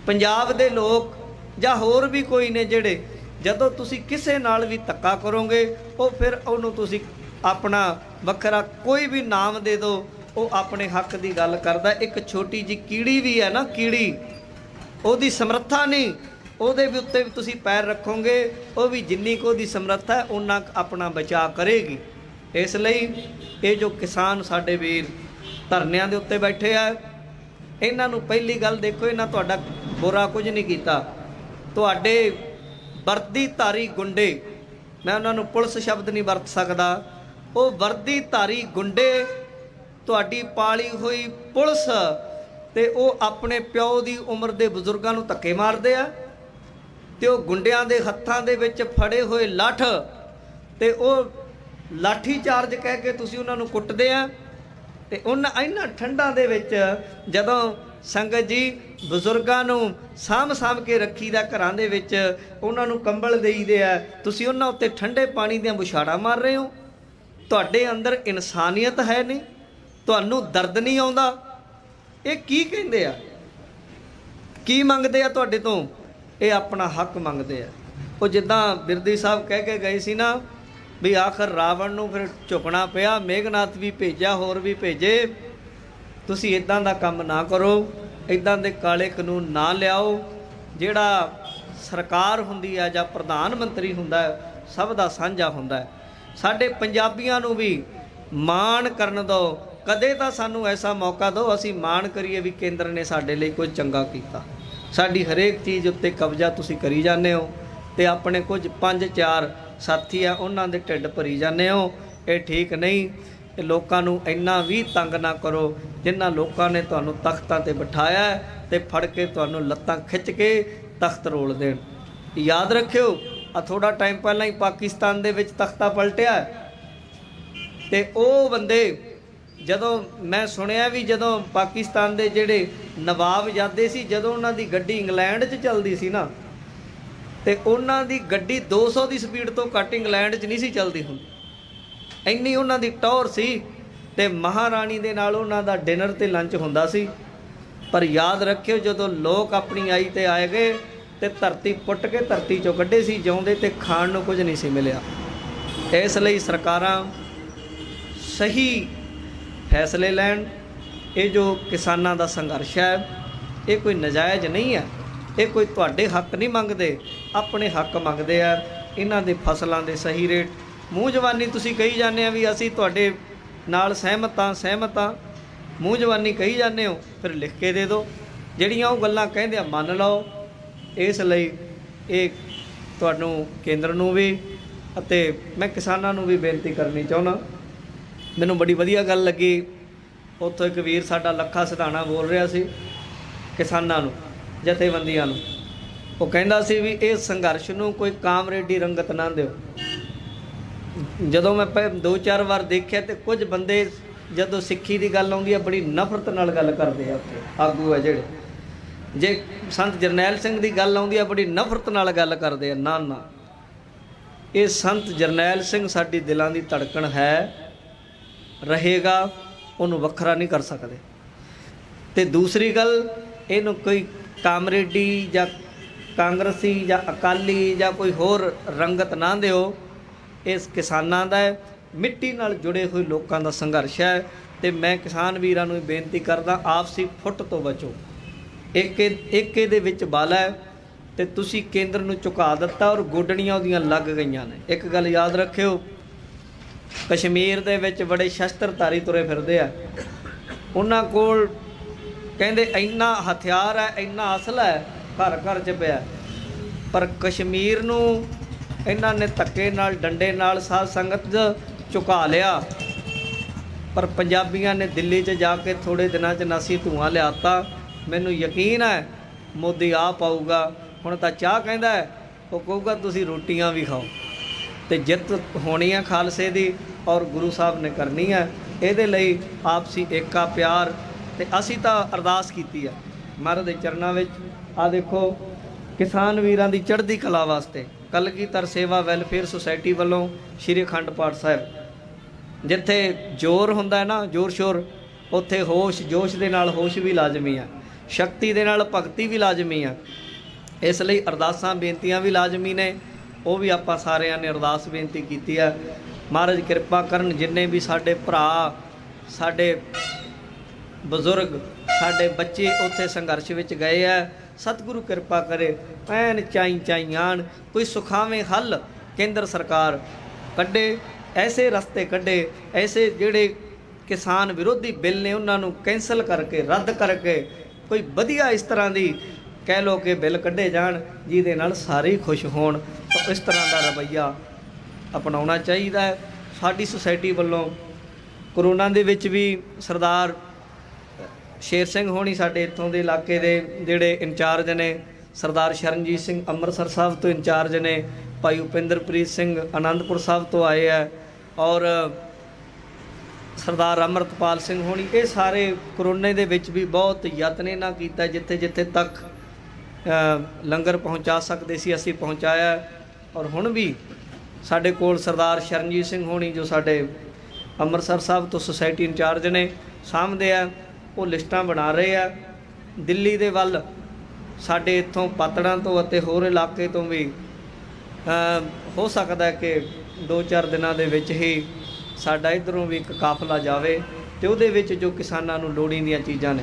[SPEAKER 3] ਪੰਜਾਬ ਦੇ ਲੋਕ ਜਾਂ ਹੋਰ ਵੀ ਕੋਈ ਨੇ ਜਿਹੜੇ, ਜਦੋਂ ਤੁਸੀਂ ਕਿਸੇ ਨਾਲ ਵੀ ਧੱਕਾ ਕਰੋਗੇ, ਉਹ ਫਿਰ ਉਹਨੂੰ ਤੁਸੀਂ ਆਪਣਾ ਵੱਖਰਾ ਕੋਈ ਵੀ ਨਾਮ ਦੇ ਦਿਓ ਉਹ ਆਪਣੇ ਹੱਕ ਦੀ ਗੱਲ ਕਰਦਾ। ਇੱਕ ਛੋਟੀ ਜੀ ਕੀੜੀ ਵੀ ਹੈ ਨਾ, ਕੀੜੀ। ਉਹਦੀ ਸਮਰੱਥਾ ਨਹੀਂ। ਉਹਦੇ ਵੀ ਉੱਤੇ ਵੀ ਤੁਸੀਂ ਪੈਰ ਰੱਖੋਗੇ, ਉਹ ਵੀ ਜਿੰਨੀ ਕੁ ਉਹਦੀ ਸਮਰੱਥਾ ਹੈ ਉਹਨਾਂ ਕੁ ਆਪਣਾ ਬਚਾਅ ਕਰੇਗੀ। ਇਸ ਲਈ ਇਹ ਜੋ ਕਿਸਾਨ ਸਾਡੇ ਵੀਰ ਧਰਨਿਆਂ ਦੇ ਉੱਤੇ ਬੈਠੇ ਆ, ਇਹਨਾਂ ਨੂੰ ਪਹਿਲੀ ਗੱਲ ਦੇਖੋ, ਇਹਨਾਂ ਤੁਹਾਡਾ ਬੁਰਾ ਕੁਝ ਨਹੀਂ ਕੀਤਾ। ਤੁਹਾਡੇ ਵਰਦੀ ਧਾਰੀ ਗੁੰਡੇ, ਮੈਂ ਉਹਨਾਂ ਨੂੰ ਪੁਲਿਸ ਸ਼ਬਦ ਨਹੀਂ ਵਰਤ ਸਕਦਾ। ਉਹ ਵਰਦੀ ਧਾਰੀ ਗੁੰਡੇ, ਤੁਹਾਡੀ ਪਾਲੀ ਹੋਈ ਪੁਲਿਸ ਤੇ ਉਹ ਆਪਣੇ ਪਿਓ ਦੀ ਉਮਰ ਦੇ ਬਜ਼ੁਰਗਾਂ ਨੂੰ ਧੱਕੇ ਮਾਰਦੇ ਆ ਤੇ ਉਹ ਗੁੰਡਿਆਂ ਦੇ ਹੱਥਾਂ ਦੇ ਵਿੱਚ ਫੜੇ ਹੋਏ ਲਾਠ ਤੇ ਉਹ ਲਾਠੀ ਚਾਰਜ ਕਹਿ ਕੇ ਤੁਸੀਂ ਉਹਨਾਂ ਨੂੰ ਕੁੱਟਦੇ ਆ ਤੇ ਉਹਨਾਂ ਇਹਨਾਂ ਠੰਡਾਂ ਦੇ ਵਿੱਚ ਜਦੋਂ ਸੰਗਤ ਜੀ ਬਜ਼ੁਰਗਾਂ ਨੂੰ ਸਾਂਭ ਸਾਂਭ ਕੇ ਰੱਖੀਦਾ ਘਰਾਂ ਦੇ ਵਿੱਚ ਉਹਨਾਂ ਨੂੰ ਕੰਬਲ ਦੇਈਦੇ ਆ, ਤੁਸੀਂ ਉਹਨਾਂ ਉੱਤੇ ਠੰਡੇ ਪਾਣੀ ਦੀਆਂ ਬੁਛਾੜਾਂ ਮਾਰ ਰਹੇ ਹੋ। ਤੁਹਾਡੇ ਅੰਦਰ ਇਨਸਾਨੀਅਤ ਹੈ ਨਹੀਂ, ਤੁਹਾਨੂੰ ਦਰਦ ਨਹੀਂ ਆਉਂਦਾ। ਇਹ ਕੀ ਕਹਿੰਦੇ ਆ? ਕੀ ਮੰਗਦੇ ਆ ਤੁਹਾਡੇ ਤੋਂ? ਇਹ ਆਪਣਾ ਹੱਕ ਮੰਗਦੇ ਆ। ਉਹ ਜਿੱਦਾਂ ਬਿਰਦੀ ਸਾਹਿਬ ਕਹਿ ਕੇ ਗਏ ਸੀ ਨਾ ਵੀ ਆਖਰ ਰਾਵਣ ਨੂੰ ਫਿਰ ਝੁਕਣਾ ਪਿਆ, ਮੇਘਨਾਥ ਵੀ ਭੇਜਿਆ, ਹੋਰ ਵੀ ਭੇਜੇ। ਤੁਸੀਂ ਇਦਾਂ ਦਾ ਕੰਮ ਨਾ ਕਰੋ ਇਦਾਂ ਦੇ ਕਾਲੇ ਕਾਨੂੰਨ ਨਾ ਲਿਆਓ। ਜਿਹੜਾ ਸਰਕਾਰ ਹੁੰਦੀ ਆ ਜਾਂ ਪ੍ਰਧਾਨ ਮੰਤਰੀ ਹੁੰਦਾ, ਸਭ ਦਾ ਸਾਂਝਾ ਹੁੰਦਾ। ਹੈ ਸਾਡੇ ਪੰਜਾਬੀਆਂ ਨੂੰ ਵੀ ਮਾਣ ਕਰਨ ਦਿਓ ਕਦੇ ਤਾਂ ਸਾਨੂੰ ਐਸਾ ਮੌਕਾ ਦਿਓ ਅਸੀਂ ਮਾਣ ਕਰੀਏ ਵੀ ਕੇਂਦਰ ਨੇ ਸਾਡੇ ਲਈ ਕੁਝ ਚੰਗਾ ਕੀਤਾ। ਸਾਡੀ ਹਰੇਕ ਚੀਜ਼ ਉੱਤੇ ਕਬਜ਼ਾ ਤੁਸੀਂ ਕਰੀ ਜਾਂਦੇ ਹੋ ਤੇ ਆਪਣੇ ਕੁਝ ਪੰਜ, ਚਾਰ ਸਾਥੀ ਆ, ਉਹਨਾਂ ਦੇ ਢਿੱਡ ਭਰੀ ਜਾਂਦੇ ਹੋ। ਇਹ ਠੀਕ ਨਹੀਂ। ਇਹ ਲੋਕਾਂ ਨੂੰ ਇੰਨਾ ਵੀ ਤੰਗ ਨਾ ਕਰੋ ਜਿਨ੍ਹਾਂ ਲੋਕਾਂ ਨੇ ਤੁਹਾਨੂੰ ਤਖਤਾਂ ਤੇ ਬਿਠਾਇਆ ਹੈ ਤੇ ਫੜ ਕੇ ਤੁਹਾਨੂੰ ਲੱਤਾਂ ਖਿੱਚ ਕੇ ਤਖਤ ਰੋਲ ਦੇਣ। ਯਾਦ ਰੱਖਿਓ ਆ ਥੋੜਾ ਟਾਈਮ ਪਹਿਲਾਂ ਹੀ ਪਾਕਿਸਤਾਨ ਦੇ ਵਿੱਚ ਤਖਤਾ ਪਲਟਿਆ ਹੈ। ਤੇ ਉਹ ਬੰਦੇ ਜਦੋਂ ਮੈਂ ਸੁਣਿਆ ਵੀ ਜਦੋਂ ਪਾਕਿਸਤਾਨ ਦੇ ਜਿਹੜੇ ਨਵਾਬ ਜਾਦੇ ਸੀ, ਜਦੋਂ ਉਹਨਾਂ ਦੀ ਗੱਡੀ ਇੰਗਲੈਂਡ 'ਚ ਚੱਲਦੀ ਸੀ ਨਾ, ਤੇ ਉਹਨਾਂ ਦੀ ਗੱਡੀ 200 ਦੀ ਸਪੀਡ ਤੋਂ ਘੱਟ ਇੰਗਲੈਂਡ 'ਚ ਨਹੀਂ ਸੀ ਚੱਲਦੀ ਹੁੰਦੀ ਇੰਨੀ ਉਹਨਾਂ ਦੀ ਟੌਰ ਸੀ ਤੇ ਮਹਾਰਾਣੀ ਦੇ ਨਾਲ ਉਹਨਾਂ ਦਾ ਡਿਨਰ ਤੇ ਲੰਚ ਹੁੰਦਾ ਸੀ ਪਰ ਯਾਦ ਰੱਖਿਓ ਜਦੋਂ ਲੋਕ ਆਪਣੀ ਆਈ ਤੇ ਆਏ ਗਏ ਤੇ ਧਰਤੀ ਪੁੱਟ ਕੇ ਧਰਤੀ ਚੋਂ ਕੱਢੇ ਸੀ, ਜਿਉਂਦੇ ਤੇ ਖਾਣ ਨੂੰ ਕੁਝ ਨਹੀਂ ਸੀ ਮਿਲਿਆ। ਇਸ ਲਈ ਸਰਕਾਰਾਂ ਸਹੀ ਫੈਸਲੇ ਲੈਣ। ਇਹ ਜੋ ਕਿਸਾਨਾਂ ਦਾ ਸੰਘਰਸ਼ ਹੈ, ਇਹ ਕੋਈ ਨਜਾਇਜ਼ ਨਹੀਂ ਹੈ। ਇਹ ਕੋਈ ਤੁਹਾਡੇ ਹੱਕ ਨਹੀਂ ਮੰਗਦੇ, ਆਪਣੇ ਹੱਕ ਮੰਗਦੇ ਆ। ਇਹਨਾਂ ਦੇ ਫਸਲਾਂ ਦੇ ਸਹੀ ਰੇਟ। ਮੂੰਹ ਜਵਾਨੀ ਤੁਸੀਂ ਕਹੀ ਜਾਂਦੇ ਆ ਵੀ ਅਸੀਂ ਤੁਹਾਡੇ ਨਾਲ ਸਹਿਮਤ ਹਾਂ ਸਹਿਮਤ ਹਾਂ। ਮੂੰਹ ਜਵਾਨੀ ਕਹੀ ਜਾਂਦੇ ਹੋ, ਫਿਰ ਲਿਖ ਕੇ ਦੇ ਦਿਓ। ਜਿਹੜੀਆਂ ਉਹ ਗੱਲਾਂ ਕਹਿੰਦੇ ਆ, ਮੰਨ ਲਓ। ਇਸ ਲਈ ਇਹ ਤੁਹਾਨੂੰ ਕੇਂਦਰ ਨੂੰ ਵੀ ਅਤੇ ਮੈਂ ਕਿਸਾਨਾਂ ਨੂੰ ਵੀ ਬੇਨਤੀ ਕਰਨੀ ਚਾਹੁੰਦਾ। ਮੈਨੂੰ ਬੜੀ ਵਧੀਆ ਗੱਲ ਲੱਗੀ। ਉੱਥੋਂ ਇੱਕ ਵੀਰ ਸਾਡਾ ਲੱਖਾ ਸਿਧਾਣਾ ਬੋਲ ਰਿਹਾ ਸੀ ਕਿਸਾਨਾਂ ਨੂੰ, ਜਥੇਬੰਦੀਆਂ ਨੂੰ। ਉਹ ਕਹਿੰਦਾ ਸੀ ਵੀ ਇਹ ਸੰਘਰਸ਼ ਨੂੰ ਕੋਈ ਕਾਮਰੇਡੀ ਰੰਗਤ ਨਾ ਦਿਓ। ਜਦੋਂ ਮੈਂ ਪਹਿ- ਦੋ ਚਾਰ ਵਾਰ ਦੇਖਿਆ ਤੇ ਕੁਝ ਬੰਦੇ ਜਦੋਂ ਸਿੱਖੀ ਦੀ ਗੱਲ ਆਉਂਦੀ ਹੈ ਬੜੀ ਨਫ਼ਰਤ ਨਾਲ ਗੱਲ ਕਰਦੇ ਆ ਉੱਥੇ। ਆਗੂ ਆ ਜਿਹੜੇ। ਜੇ ਸੰਤ ਜਰਨੈਲ ਸਿੰਘ ਦੀ ਗੱਲ ਆਉਂਦੀ ਆ, ਬੜੀ ਨਫ਼ਰਤ ਨਾਲ ਗੱਲ ਕਰਦੇ ਆ, ਨਾ ਨਾ। ਇਹ ਸੰਤ ਜਰਨੈਲ ਸਿੰਘ ਸਾਡੀ ਦਿਲਾਂ ਦੀ ਧੜਕਣ ਹੈ, ਰਹੇਗਾ, ਉਹਨੂੰ ਵੱਖਰਾ ਨਹੀਂ ਕਰ ਸਕਦੇ। ਤੇ ਦੂਸਰੀ ਗੱਲ, ਇਹਨੂੰ ਕੋਈ ਕਾਮਰੇਡੀ ਜਾਂ ਕਾਂਗਰਸੀ ਜਾਂ ਅਕਾਲੀ ਜਾਂ ਕੋਈ ਹੋਰ ਰੰਗਤ ਨਾ ਦਿਓ ਇਸ ਕਿਸਾਨਾਂ ਦਾ ਮਿੱਟੀ ਨਾਲ ਜੁੜੇ ਹੋਏ ਲੋਕਾਂ ਦਾ ਸੰਘਰਸ਼ ਹੈ, ਤੇ ਮੈਂ ਕਿਸਾਨ ਵੀਰਾਂ ਨੂੰ ਇਹ ਬੇਨਤੀ ਕਰਦਾ, ਆਪਸੀ ਫੁੱਟ ਤੋਂ ਬਚੋ। ਇੱਕ ਇਹ- ਇੱਕ ਇਹਦੇ ਵਿੱਚ ਬਲ ਹੈ ਤੇ ਤੁਸੀਂ ਕੇਂਦਰ ਨੂੰ ਝੁਕਾ ਦਿੱਤਾ ਔਰ ਗੋਡਣੀਆਂ ਉਹਦੀਆਂ ਲੱਗ ਗਈਆਂ ਨੇ। ਇੱਕ ਗੱਲ ਯਾਦ ਰੱਖਿਓ, ਕਸ਼ਮੀਰ ਦੇ ਵਿੱਚ ਬੜੇ ਸ਼ਸਤਰਧਾਰੀ ਤੁਰੇ ਫਿਰਦੇ ਆ। ਉਹਨਾਂ ਕੋਲ ਕਹਿੰਦੇ ਇੰਨਾ ਹਥਿਆਰ ਹੈ, ਇੰਨਾ ਅਸਲ ਹੈ, ਘਰ ਘਰ ਚ ਪਿਆ। ਪਰ ਕਸ਼ਮੀਰ ਨੂੰ ਇਹਨਾਂ ਨੇ ਧੱਕੇ ਨਾਲ, ਡੰਡੇ ਨਾਲ ਸਾਧ ਸੰਗਤ ਝੁਕਾ ਲਿਆ। ਪਰ ਪੰਜਾਬੀਆਂ ਨੇ ਦਿੱਲੀ 'ਚ ਜਾ ਕੇ ਥੋੜੇ ਦਿਨਾਂ 'ਚ ਨਾਸੀ ਧੂਆਂ ਲਿਆਤਾ। ਮੈਨੂੰ ਯਕੀਨ ਹੈ ਮੋਦੀ ਆ ਪਾਊਗਾ ਹੁਣ ਤਾਂ ਚਾਹ ਕਹਿੰਦਾ ਹੈ, ਉਹ ਕਹੂਗਾ ਤੁਸੀਂ ਰੋਟੀਆਂ ਵੀ ਖਾਓ। ਤੇ ਜਿੱਤ ਹੋਣੀ ਹੈ ਖਾਲਸੇ ਦੀ ਔਰ ਗੁਰੂ ਸਾਹਿਬ ਨੇ ਕਰਨੀ ਹੈ। ਇਹਦੇ ਲਈ ਆਪਸੀ ਏਕਾ ਪਿਆਰ ਤੇ ਅਸੀਂ ਤਾਂ ਅਰਦਾਸ ਕੀਤੀ ਆ ਮਹਾਰਾਜ ਦੇ ਚਰਨਾਂ ਵਿੱਚ ਆ ਦੇਖੋ ਕਿਸਾਨ ਵੀਰਾਂ ਦੀ ਚੜ੍ਹਦੀ ਕਲਾ ਵਾਸਤੇ ਕਲਗੀਧਰ ਸੇਵਾ ਵੈਲਫੇਅਰ ਸੁਸਾਇਟੀ ਵੱਲੋਂ ਸ਼੍ਰੀ ਅਖੰਡ ਪਾਠ ਸਾਹਿਬ ਜਿੱਥੇ ਜ਼ੋਰ ਹੁੰਦਾ ਹੈ ਨਾ ਜ਼ੋਰ ਸ਼ੋਰ ਉੱਥੇ ਹੋਸ਼ ਜੋਸ਼ ਦੇ ਨਾਲ ਹੋਸ਼ ਵੀ ਲਾਜ਼ਮੀ ਆ ਸ਼ਕਤੀ ਦੇ ਨਾਲ ਭਗਤੀ ਵੀ ਲਾਜ਼ਮੀ ਆ। ਇਸ ਲਈ ਅਰਦਾਸਾਂ, ਬੇਨਤੀਆਂ ਵੀ ਲਾਜ਼ਮੀ ਨੇ। ਉਹ ਵੀ ਆਪਾਂ ਸਾਰਿਆਂ ਨੇ ਅਰਦਾਸ, ਬੇਨਤੀ ਕੀਤੀ ਆ। ਮਹਾਰਾਜ ਕਿਰਪਾ ਕਰਨ ਜਿੰਨੇ ਵੀ ਸਾਡੇ ਭਰਾ, ਸਾਡੇ ਬਜ਼ੁਰਗ, ਸਾਡੇ ਬੱਚੇ ਉੱਥੇ ਸੰਘਰਸ਼ ਵਿੱਚ ਗਏ ਆ, ਸਤਿਗੁਰੂ ਕਿਰਪਾ ਕਰੇ ਐਨ ਚਾਈ ਚਾਈ ਆਣ ਕੋਈ ਸੁਖਾਵੇਂ ਹੱਲ ਕੇਂਦਰ ਸਰਕਾਰ ਕੱਢੇ, ਐਸੇ ਰਸਤੇ ਕੱਢੇ, ਐਸੇ ਜਿਹੜੇ ਕਿਸਾਨ ਵਿਰੋਧੀ ਬਿੱਲ ਨੇ ਉਹਨਾਂ ਨੂੰ ਕੈਂਸਲ ਕਰਕੇ, ਰੱਦ ਕਰਕੇ ਕੋਈ ਵਧੀਆ ਇਸ ਤਰ੍ਹਾਂ ਦੀ ਕਹਿ ਲੋ ਕਿ ਬਿੱਲ ਕੱਢੇ ਜਾਣ, ਜਿਹਦੇ ਨਾਲ ਸਾਰੇ ਖੁਸ਼ ਹੋਣ, ਤਾਂ ਇਸ ਤਰ੍ਹਾਂ ਦਾ ਰਵੱਈਆ ਅਪਣਾਉਣਾ ਚਾਹੀਦਾ ਹੈ। ਸਾਡੀ ਸੁਸਾਇਟੀ ਵੱਲੋਂ ਕਰੋਨਾ ਦੇ ਵਿੱਚ ਵੀ ਸਰਦਾਰ ਸ਼ੇਰ ਸਿੰਘ ਹੋਣੀ ਸਾਡੇ ਇੱਥੋਂ ਦੇ ਇਲਾਕੇ ਦੇ ਜਿਹੜੇ ਇੰਚਾਰਜ ਨੇ, ਸਰਦਾਰ ਸ਼ਰਨਜੀਤ ਸਿੰਘ ਅੰਮ੍ਰਿਤਸਰ ਸਾਹਿਬ ਤੋਂ ਇੰਚਾਰਜ ਨੇ, ਭਾਈ ਉਪਿੰਦਰਪ੍ਰੀਤ ਸਿੰਘ ਆਨੰਦਪੁਰ ਸਾਹਿਬ ਤੋਂ ਆਏ ਆ ਔਰ ਸਰਦਾਰ ਅਮਰਤਪਾਲ ਸਿੰਘ ਹੋਣੀ, ਇਹ ਸਾਰੇ ਕਰੋਨੇ ਦੇ ਵਿੱਚ ਵੀ ਬਹੁਤ ਯਤਨ ਇਹਨਾਂ ਕੀਤਾ ਜਿੱਥੇ ਜਿੱਥੇ ਤੱਕ ਲੰਗਰ ਪਹੁੰਚਾ ਸਕਦੇ ਸੀ, ਅਸੀਂ ਪਹੁੰਚਾਇਆ। ਔਰ ਹੁਣ ਵੀ ਸਾਡੇ ਕੋਲ ਸਰਦਾਰ ਸ਼ਰਨਜੀਤ ਸਿੰਘ ਹੋਣੀ, ਜੋ ਸਾਡੇ ਅੰਮ੍ਰਿਤਸਰ ਸਾਹਿਬ ਤੋਂ ਸੁਸਾਇਟੀ ਇੰਚਾਰਜ ਨੇ, ਸਾਹਮਣੇ ਆ, ਉਹ ਲਿਸਟਾਂ ਬਣਾ ਰਹੇ ਆ। ਦਿੱਲੀ ਦੇ ਵੱਲ ਸਾਡੇ ਇੱਥੋਂ ਪਾਤੜਾਂ ਤੋਂ ਅਤੇ ਹੋਰ ਇਲਾਕੇ ਤੋਂ ਵੀ ਹੋ ਸਕਦਾ ਕਿ 2-4 ਦਿਨਾਂ ਦੇ ਵਿੱਚ ਹੀ ਸਾਡਾ ਇਧਰੋਂ ਵੀ ਇੱਕ ਕਾਫਲਾ ਜਾਵੇ ਤੇ ਉਹਦੇ ਵਿੱਚ ਜੋ ਕਿਸਾਨਾਂ ਨੂੰ ਲੋੜੀਂਦੀਆਂ ਚੀਜ਼ਾਂ ਨੇ,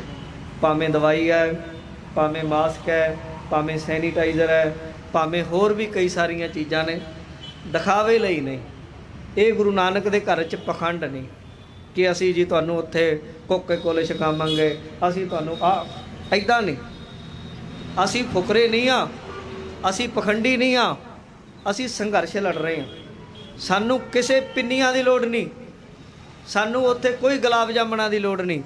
[SPEAKER 3] ਭਾਵੇਂ ਦਵਾਈ ਹੈ, ਭਾਵੇਂ ਮਾਸਕ ਹੈ, ਭਾਵੇਂ ਸੈਨੀਟਾਈਜ਼ਰ ਹੈ, ਭਾਵੇਂ ਹੋਰ ਵੀ ਕਈ ਸਾਰੀਆਂ ਚੀਜ਼ਾਂ ਨੇ, ਦਿਖਾਵੇ ਲਈ ਨਹੀਂ। ਇਹ ਗੁਰੂ ਨਾਨਕ ਦੇ ਘਰ 'ਚ ਪਖੰਡ ਨਹੀਂ ਕਿ ਅਸੀਂ ਜੀ ਤੁਹਾਨੂੰ ਉੱਥੇ ਕੋਕੇ ਕੋਲੇ ਛਕਾਵਾਂਗੇ, ਅਸੀਂ ਤੁਹਾਨੂੰ ਆ ਐਦਾਂ ਨਹੀਂ। ਅਸੀਂ ਫੁਕਰੇ ਨਹੀਂ ਆ ਅਸੀਂ ਪਖੰਡੀ ਨਹੀਂ ਆ ਅਸੀਂ ਸੰਘਰਸ਼ ਲੜ ਰਹੇ ਹਾਂ। ਸਾਨੂੰ ਕਿਸੇ ਪਿੰਨੀਆਂ ਦੀ ਲੋੜ ਨਹੀਂ। ਸਾਨੂੰ ਉੱਥੇ ਕੋਈ ਗੁਲਾਬ ਜਾਮਣਾ ਦੀ ਲੋੜ ਨਹੀਂ।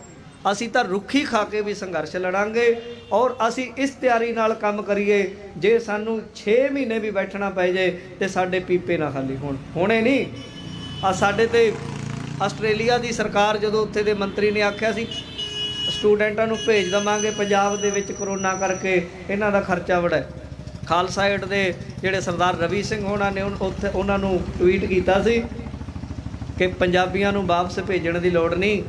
[SPEAKER 3] ਅਸੀਂ ਤਾਂ ਰੁੱਖੀ ਖਾ ਕੇ ਵੀ ਸੰਘਰਸ਼ ਲੜਾਂਗੇ ਔਰ ਅਸੀਂ ਇਸ ਤਿਆਰੀ ਨਾਲ ਕੰਮ ਕਰੀਏ। ਜੇ ਸਾਨੂੰ 6 ਮਹੀਨੇ ਵੀ ਬੈਠਣਾ ਪੈ ਜੇ ਤੇ ਸਾਡੇ ਪੀਪੇ ਨਾ ਖਾਲੀ ਹੋਣ। ਹੋਣੇ ਨਹੀਂ। ਆ ਸਾਡੇ ਤੇ ਆਸਟ੍ਰੇਲੀਆ ਦੀ ਸਰਕਾਰ ਜਦੋਂ ਉੱਥੇ ਦੇ ਮੰਤਰੀ ਨੇ ਆਖਿਆ ਸੀ, ਸਟੂਡੈਂਟਾਂ ਨੂੰ ਭੇਜ ਦਵਾਂਗੇ, ਪੰਜਾਬ ਦੇ ਵਿੱਚ ਕਰੋਨਾ ਕਰਕੇ ਇਹਨਾਂ ਦਾ ਖਰਚਾ ਬੜਾ ਹੈ। ਖਾਲਸਾ ਏਡ ਦੇ ਜਿਹੜੇ ਸਰਦਾਰ ਰਵੀ ਸਿੰਘ ਹੋਣਾ ਨੇ ਉਨ- ਉੱਥੇ ਉਹਨਾਂ ਨੂੰ ਟਵੀਟ ਕੀਤਾ ਸੀ ਕਿ ਪੰਜਾਬੀਆਂ ਨੂੰ ਵਾਪਸ ਭੇਜਣ ਦੀ ਲੋੜ ਨਹੀਂ।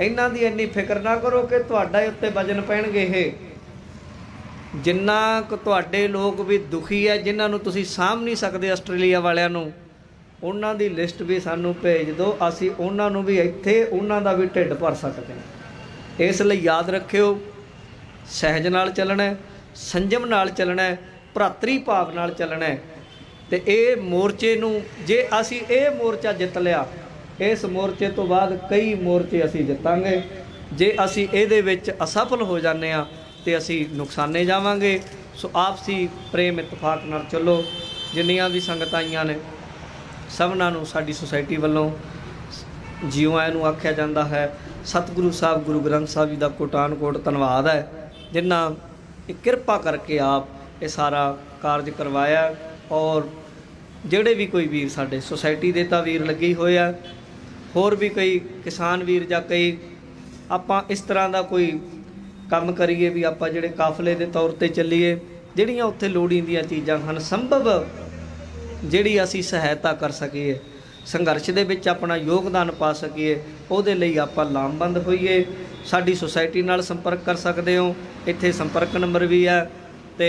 [SPEAKER 3] ਇਹਨਾਂ ਦੀ ਇੰਨੀ ਫਿਕਰ ਨਾ ਕਰੋ ਕਿ ਤੁਹਾਡਾ ਉੱਤੇ ਵਜਨ ਪੈਣਗੇ ਇਹ। ਜਿੰਨਾ ਕੁ ਤੁਹਾਡੇ ਲੋਕ ਵੀ ਦੁਖੀ ਹੈ ਜਿਨ੍ਹਾਂ ਨੂੰ ਤੁਸੀਂ ਸਾਂਭ ਨਹੀਂ ਸਕਦੇ ਆਸਟ੍ਰੇਲੀਆ ਵਾਲਿਆਂ ਨੂੰ ਉਹਨਾਂ ਦੀ ਲਿਸਟ ਵੀ ਸਾਨੂੰ ਭੇਜ ਦਿਓ। ਅਸੀਂ ਉਹਨਾਂ ਨੂੰ ਵੀ ਇੱਥੇ ਉਹਨਾਂ ਦਾ ਵੀ ਢਿੱਡ ਭਰ ਸਕਦੇ ਹਾਂ। ਇਸ ਲਈ ਯਾਦ ਰੱਖਿਓ ਸਹਿਜ ਨਾਲ ਚੱਲਣਾ ਹੈ, ਸੰਜਮ ਨਾਲ ਚੱਲਣਾ ਹੈ, ਭਰਾਤਰੀ ਭਾਵ ਨਾਲ ਚੱਲਣਾ ਹੈ। ਤੇ ਇਹ ਮੋਰਚੇ ਨੂੰ, ਜੇ ਅਸੀਂ ਇਹ ਮੋਰਚਾ ਜਿੱਤ ਲਿਆ, ਇਸ ਮੋਰਚੇ ਤੋਂ ਬਾਅਦ ਕਈ ਮੋਰਚੇ ਅਸੀਂ ਜਿੱਤਾਂਗੇ। ਜੇ ਅਸੀਂ ਇਹਦੇ ਵਿੱਚ ਅਸਫਲ ਹੋ ਜਾਂਦੇ ਆ ਤੇ ਅਸੀਂ ਨੁਕਸਾਨੇ ਜਾਵਾਂਗੇ। ਸੋ ਆਪਸੀ ਪ੍ਰੇਮ ਇਤਫਾਕ ਨਾਲ ਚੱਲੋ। ਜਿੰਨੀਆਂ ਵੀ ਸੰਗਤਾਂ ਆਈਆਂ ਨੇ, ਸਭਨਾਂ ਨੂੰ ਸਾਡੀ ਸੁਸਾਇਟੀ ਵੱਲੋਂ ਜੀਉ ਆਇਆਂ ਨੂੰ ਆਖਿਆ ਜਾਂਦਾ ਹੈ, ਸਤਿਗੁਰੂ ਸਾਹਿਬ, ਗੁਰੂ ਗ੍ਰੰਥ ਸਾਹਿਬ ਜੀ ਦਾ ਕੋਟਾਨ ਕੋਟ ਧੰਨਵਾਦ ਹੈ, ਜਿਨ੍ਹਾਂ ਕਿਰਪਾ ਕਰਕੇ ਆਪ ਇਹ ਸਾਰਾ ਕਾਰਜ ਕਰਵਾਇਆ ਔਰ ਜਿਹੜੇ ਵੀ ਕੋਈ ਵੀਰ ਸਾਡੇ ਸੁਸਾਇਟੀ ਦੇ ਤਾਂ ਵੀਰ ਲੱਗੇ ਹੋਏ ਆ, ਹੋਰ ਵੀ ਕਈ ਕਿਸਾਨ ਵੀਰ ਜਾਂ ਕਈ, ਆਪਾਂ ਇਸ ਤਰ੍ਹਾਂ ਦਾ ਕੋਈ ਕੰਮ ਕਰੀਏ ਵੀ ਆਪਾਂ ਜਿਹੜੇ ਕਾਫਲੇ ਦੇ ਤੌਰ ਤੇ ਚੱਲੀਏ, ਜਿਹੜੀਆਂ ਉੱਥੇ ਲੋੜੀਂਦੀਆਂ ਚੀਜ਼ਾਂ ਹਨ, ਸੰਭਵ ਜਿਹੜੀ ਅਸੀਂ ਸਹਾਇਤਾ ਕਰ ਸਕੀਏ, ਸੰਘਰਸ਼ ਦੇ ਵਿੱਚ ਆਪਣਾ ਯੋਗਦਾਨ ਪਾ ਸਕੀਏ, ਉਹਦੇ ਲਈ ਆਪਾਂ ਲਾਮਬੰਦ ਹੋਈਏ, ਸਾਡੀ ਸੁਸਾਇਟੀ ਨਾਲ ਸੰਪਰਕ ਕਰ ਸਕਦੇ ਹੋ, ਇੱਥੇ ਸੰਪਰਕ ਨੰਬਰ ਵੀ ਹੈ ਤੇ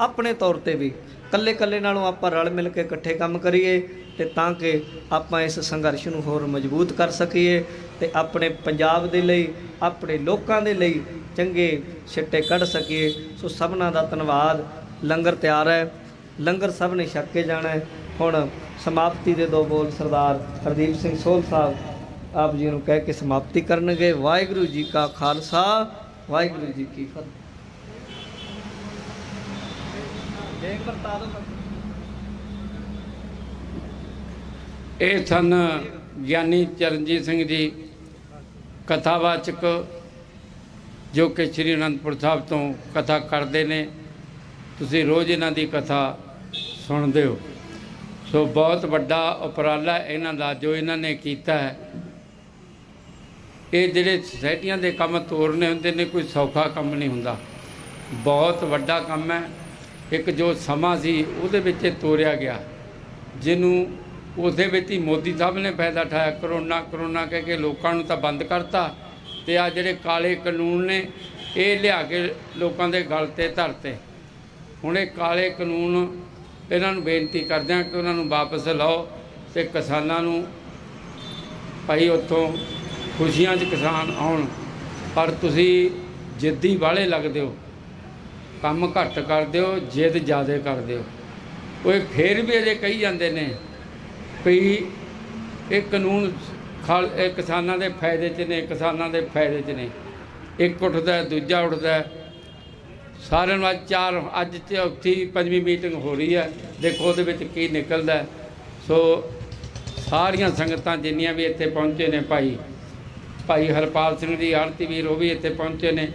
[SPEAKER 3] ਆਪਣੇ ਤੌਰ ਤੇ ਵੀ ਕੱਲੇ ਕੱਲੇ ਨਾਲੋਂ ਆਪਾਂ ਰਲ ਮਿਲ ਕੇ ਇਕੱਠੇ ਕੰਮ ਕਰੀਏ ਤੇ ਤਾਂ ਕਿ ਆਪਾਂ ਇਸ ਸੰਘਰਸ਼ ਨੂੰ ਹੋਰ ਮਜ਼ਬੂਤ ਕਰ ਸਕੀਏ ਤੇ ਆਪਣੇ ਪੰਜਾਬ ਦੇ ਲਈ, ਆਪਣੇ ਲੋਕਾਂ ਦੇ ਲਈ ਚੰਗੇ ਛਿੱਟੇ ਕੱਢ ਸਕੀਏ। ਸੋ ਸਭਨਾਂ ਦਾ ਧੰਨਵਾਦ। ਲੰਗਰ ਤਿਆਰ ਹੈ। ਲੰਗਰ ਸਭ ਨੇ ਛਕ ਕੇ ਜਾਣਾ ਹੈ। ਹੁਣ ਸਮਾਪਤੀ ਦੇ ਦੋ ਬੋਲ ਸਰਦਾਰ ਹਰਦੀਪ ਸਿੰਘ ਸੋਲ ਸਾਹਿਬ ਆਪ ਜੀ ਨੂੰ ਕਹਿ ਕੇ ਸਮਾਪਤੀ ਕਰਨਗੇ। ਵਾਹਿਗੁਰੂ ਜੀ ਕਾ ਖਾਲਸਾ। ਵਾਹਿਗੁਰੂ ਜੀ ਕੀ ਫਤਿਹ। ਜੈ ਕਰਤਾ ਦੋ
[SPEAKER 1] ਇਹ ਸਨ ਗਿਆਨੀ ਚਰਨਜੀਤ ਸਿੰਘ ਜੀ ਕਥਾਵਾਚਕ, ਜੋ ਕਿ ਸ੍ਰੀ ਅਨੰਦਪੁਰ ਸਾਹਿਬ ਤੋਂ ਕਥਾ ਕਰਦੇ ਨੇ। ਤੁਸੀਂ ਰੋਜ਼ ਇਹਨਾਂ ਦੀ ਕਥਾ ਸੁਣਦੇ ਹੋ। ਸੋ ਬਹੁਤ ਵੱਡਾ ਉਪਰਾਲਾ ਇਹਨਾਂ ਦਾ ਜੋ ਇਹਨਾਂ ਨੇ ਕੀਤਾ ਹੈ। ਇਹ ਜਿਹੜੇ ਸੁਸਾਇਟੀਆਂ ਦੇ ਕੰਮ ਤੋਰਨੇ ਹੁੰਦੇ ਨੇ, ਕੋਈ ਸੌਖਾ ਕੰਮ ਨਹੀਂ ਹੁੰਦਾ। ਬਹੁਤ ਵੱਡਾ ਕੰਮ ਹੈ। ਇੱਕ ਜੋ ਸਮਾਂ ਸੀ ਉਹਦੇ ਵਿੱਚ ਇਹ ਤੋਰਿਆ ਗਿਆ, ਜਿਹਨੂੰ ਉਹਦੇ ਵਿੱਚ ਹੀ ਮੋਦੀ ਸਾਹਿਬ ਨੇ ਫਾਇਦਾ ਉਠਾਇਆ, ਕਰੋਨਾ ਕਰੋਨਾ ਕਹਿ ਕੇ ਲੋਕਾਂ ਨੂੰ ਤਾਂ ਬੰਦ ਕਰਤਾ ਤੇ ਆ ਜਿਹੜੇ ਕਾਲੇ ਕਾਨੂੰਨ ਨੇ, ਇਹ ਲਿਆ ਕੇ ਲੋਕਾਂ ਦੇ ਗਲ ਤੇ ਧਰਤੇ। ਹੁਣ ਇਹ ਕਾਲੇ ਕਾਨੂੰਨ ਇਹਨਾਂ ਨੂੰ ਬੇਨਤੀ ਕਰਦੇ ਹਾਂ ਕਿ ਉਹਨਾਂ ਨੂੰ ਵਾਪਸ ਲਾਓ ਤੇ ਕਿਸਾਨਾਂ ਨੂੰ ਭਾਈ ਉੱਥੋਂ ਖੁਸ਼ੀਆਂ 'ਚ ਕਿਸਾਨ ਆਉਣ। ਪਰ ਤੁਸੀਂ ਜਿੱਦੀ ਵਾਲੇ ਲੱਗਦੇ ਹੋ। ਕੰਮ ਘੱਟ ਕਰ ਦਿਓ, ਜਿੱਦ ਜ਼ਿਆਦਾ ਕਰ ਦਿਓ। ਉਹ ਫੇਰ ਵੀ ਅਜੇ ਕਹੀ ਜਾਂਦੇ ਨੇ ਵੀ ਇਹ ਕਾਨੂੰਨ ਖਾਲ, ਇਹ ਕਿਸਾਨਾਂ ਦੇ ਫਾਇਦੇ 'ਚ ਨੇ, ਕਿਸਾਨਾਂ ਦੇ ਫਾਇਦੇ 'ਚ ਨੇ। ਇੱਕ ਉੱਠਦਾ ਦੂਜਾ ਉੱਠਦਾ ਸਾਰਿਆਂ ਨੂੰ ਅੱਜ ਚਾਰ, ਅੱਜ ਚੌਥੀ, ਪੰਜਵੀਂ ਮੀਟਿੰਗ ਹੋ ਰਹੀ ਹੈ। ਦੇਖੋ ਉਹਦੇ ਵਿੱਚ ਕੀ ਨਿਕਲਦਾ ਸੋ ਸਾਰੀਆਂ ਸੰਗਤਾਂ ਜਿੰਨੀਆਂ ਵੀ ਇੱਥੇ ਪਹੁੰਚੇ ਨੇ ਭਾਈ ਭਾਈ ਹਰਪਾਲ ਸਿੰਘ ਜੀ ਆਰਤੀ ਵੀਰ, ਉਹ ਵੀ ਇੱਥੇ ਪਹੁੰਚੇ ਨੇ।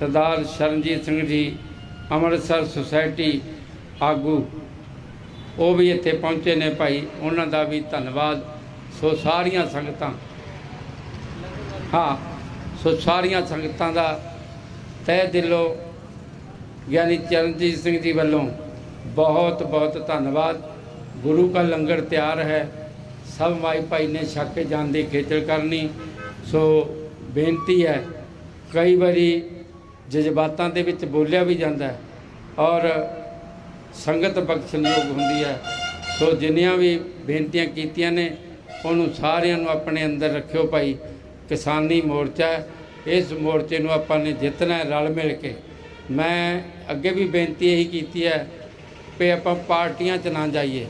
[SPEAKER 1] ਸਰਦਾਰ ਸ਼ਰਨਜੀਤ ਸਿੰਘ ਜੀ, ਅੰਮ੍ਰਿਤਸਰ ਸੁਸਾਇਟੀ ਆਗੂ। ਉਹ ਵੀ ਇੱਥੇ ਪਹੁੰਚੇ ਨੇ ਭਾਈ। ਉਹਨਾਂ ਦਾ ਵੀ ਧੰਨਵਾਦ। ਸੋ ਸਾਰੀਆਂ ਸੰਗਤਾਂ, ਹਾਂ, ਸੋ ਸਾਰੀਆਂ ਸੰਗਤਾਂ ਦਾ ਤਹਿ ਦਿਲੋਂ ਗਿਆਨੀ ਚਰਨਜੀਤ ਸਿੰਘ ਜੀ ਵੱਲੋਂ ਬਹੁਤ ਬਹੁਤ ਧੰਨਵਾਦ। ਗੁਰੂ ਕਾ ਲੰਗਰ ਤਿਆਰ ਹੈ। ਸਭ ਮਾਈ ਭਾਈ ਨੇ ਛੱਕ ਕੇ ਜਾਣ ਦੀ ਖੇਚਲ ਕਰਨੀ। ਸੋ ਬੇਨਤੀ ਹੈ, ਕਈ ਵਾਰੀ ਜਜ਼ਬਾਤਾਂ ਦੇ ਵਿੱਚ ਬੋਲਿਆ ਵੀ ਜਾਂਦਾ ਔਰ ਸੰਗਤ ਬਖਸ਼ਣਯੋਗ ਹੁੰਦੀ ਹੈ। ਸੋ ਜਿੰਨੀਆਂ ਵੀ ਬੇਨਤੀਆਂ ਕੀਤੀਆਂ ਨੇ, ਉਹਨੂੰ ਸਾਰਿਆਂ ਨੂੰ ਆਪਣੇ ਅੰਦਰ ਰੱਖਿਓ ਭਾਈ। ਕਿਸਾਨੀ ਮੋਰਚਾ ਇਸ ਮੋਰਚੇ ਨੂੰ ਆਪਾਂ ਨੇ ਜਿੱਤਣਾ ਰਲ ਮਿਲ ਕੇ। ਮੈਂ ਅੱਗੇ ਵੀ ਬੇਨਤੀ ਇਹੀ ਕੀਤੀ ਹੈ ਕਿ ਆਪਾਂ ਪਾਰਟੀਆਂ 'ਚ ਨਾ ਜਾਈਏ।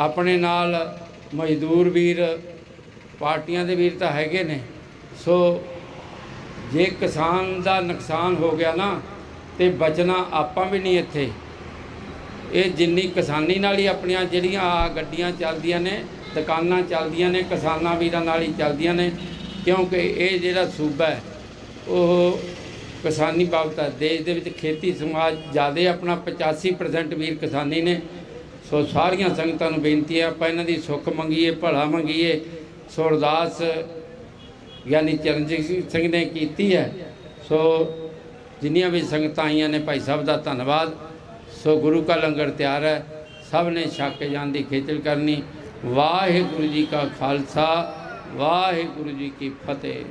[SPEAKER 1] ਆਪਣੇ ਨਾਲ ਮਜ਼ਦੂਰ ਵੀਰ, ਪਾਰਟੀਆਂ ਦੇ ਵੀਰ ਤਾਂ ਹੈਗੇ ਨੇ। ਸੋ ਜੇ ਕਿਸਾਨ ਦਾ ਨੁਕਸਾਨ ਹੋ ਗਿਆ ਨਾ, ਤੇ ਬਚਣਾ ਆਪਾਂ ਵੀ ਨਹੀਂ ਇੱਥੇ। ਇਹ ਜਿੰਨੀ ਕਿਸਾਨੀ ਨਾਲ ਹੀ ਆਪਣੀਆਂ ਜਿਹੜੀਆਂ ਆ ਗੱਡੀਆਂ ਚੱਲਦੀਆਂ ਨੇ, ਦੁਕਾਨਾਂ ਚੱਲਦੀਆਂ ਨੇ, ਕਿਸਾਨਾਂ ਵੀਰਾਂ ਨਾਲ ਹੀ ਚੱਲਦੀਆਂ ਨੇ, ਕਿਉਂਕਿ ਇਹ ਜਿਹੜਾ ਸੂਬਾ ਹੈ, ਉਹ ਕਿਸਾਨੀ ਬਾਬਤ ਹੈ। ਦੇਸ਼ ਦੇ ਵਿੱਚ ਖੇਤੀ ਸਮਾਜ ਜ਼ਿਆਦਾ ਆਪਣਾ 85% ਵੀਰ ਕਿਸਾਨੀ ਨੇ। ਸੋ ਸਾਰੀਆਂ ਸੰਗਤਾਂ ਨੂੰ ਬੇਨਤੀ ਹੈ, ਆਪਾਂ ਇਹਨਾਂ ਦੀ ਸੁੱਖ ਮੰਗੀਏ, ਭਲਾ ਮੰਗੀਏ। ਸੋ ਅਰਦਾਸ ਗਿਆਨੀ ਚਰਨਜੀਤ ਸਿੰਘ ਨੇ ਕੀਤੀ ਹੈ। ਸੋ ਜਿੰਨੀਆਂ ਵੀ ਸੰਗਤਾਂ ਆਈਆਂ ਨੇ ਭਾਈ ਸਾਹਿਬ ਦਾ ਧੰਨਵਾਦ। ਸੋ ਗੁਰੂ ਕਾ ਲੰਗਰ ਤਿਆਰ ਹੈ। ਸਭ ਨੇ ਛੱਕ ਕੇ ਜਾਣ ਦੀ ਖੇਚਲ ਕਰਨੀ। ਵਾਹਿਗੁਰੂ ਜੀ ਕਾ ਖਾਲਸਾ, ਵਾਹਿਗੁਰੂ ਜੀ ਕੀ ਫਤਿਹ।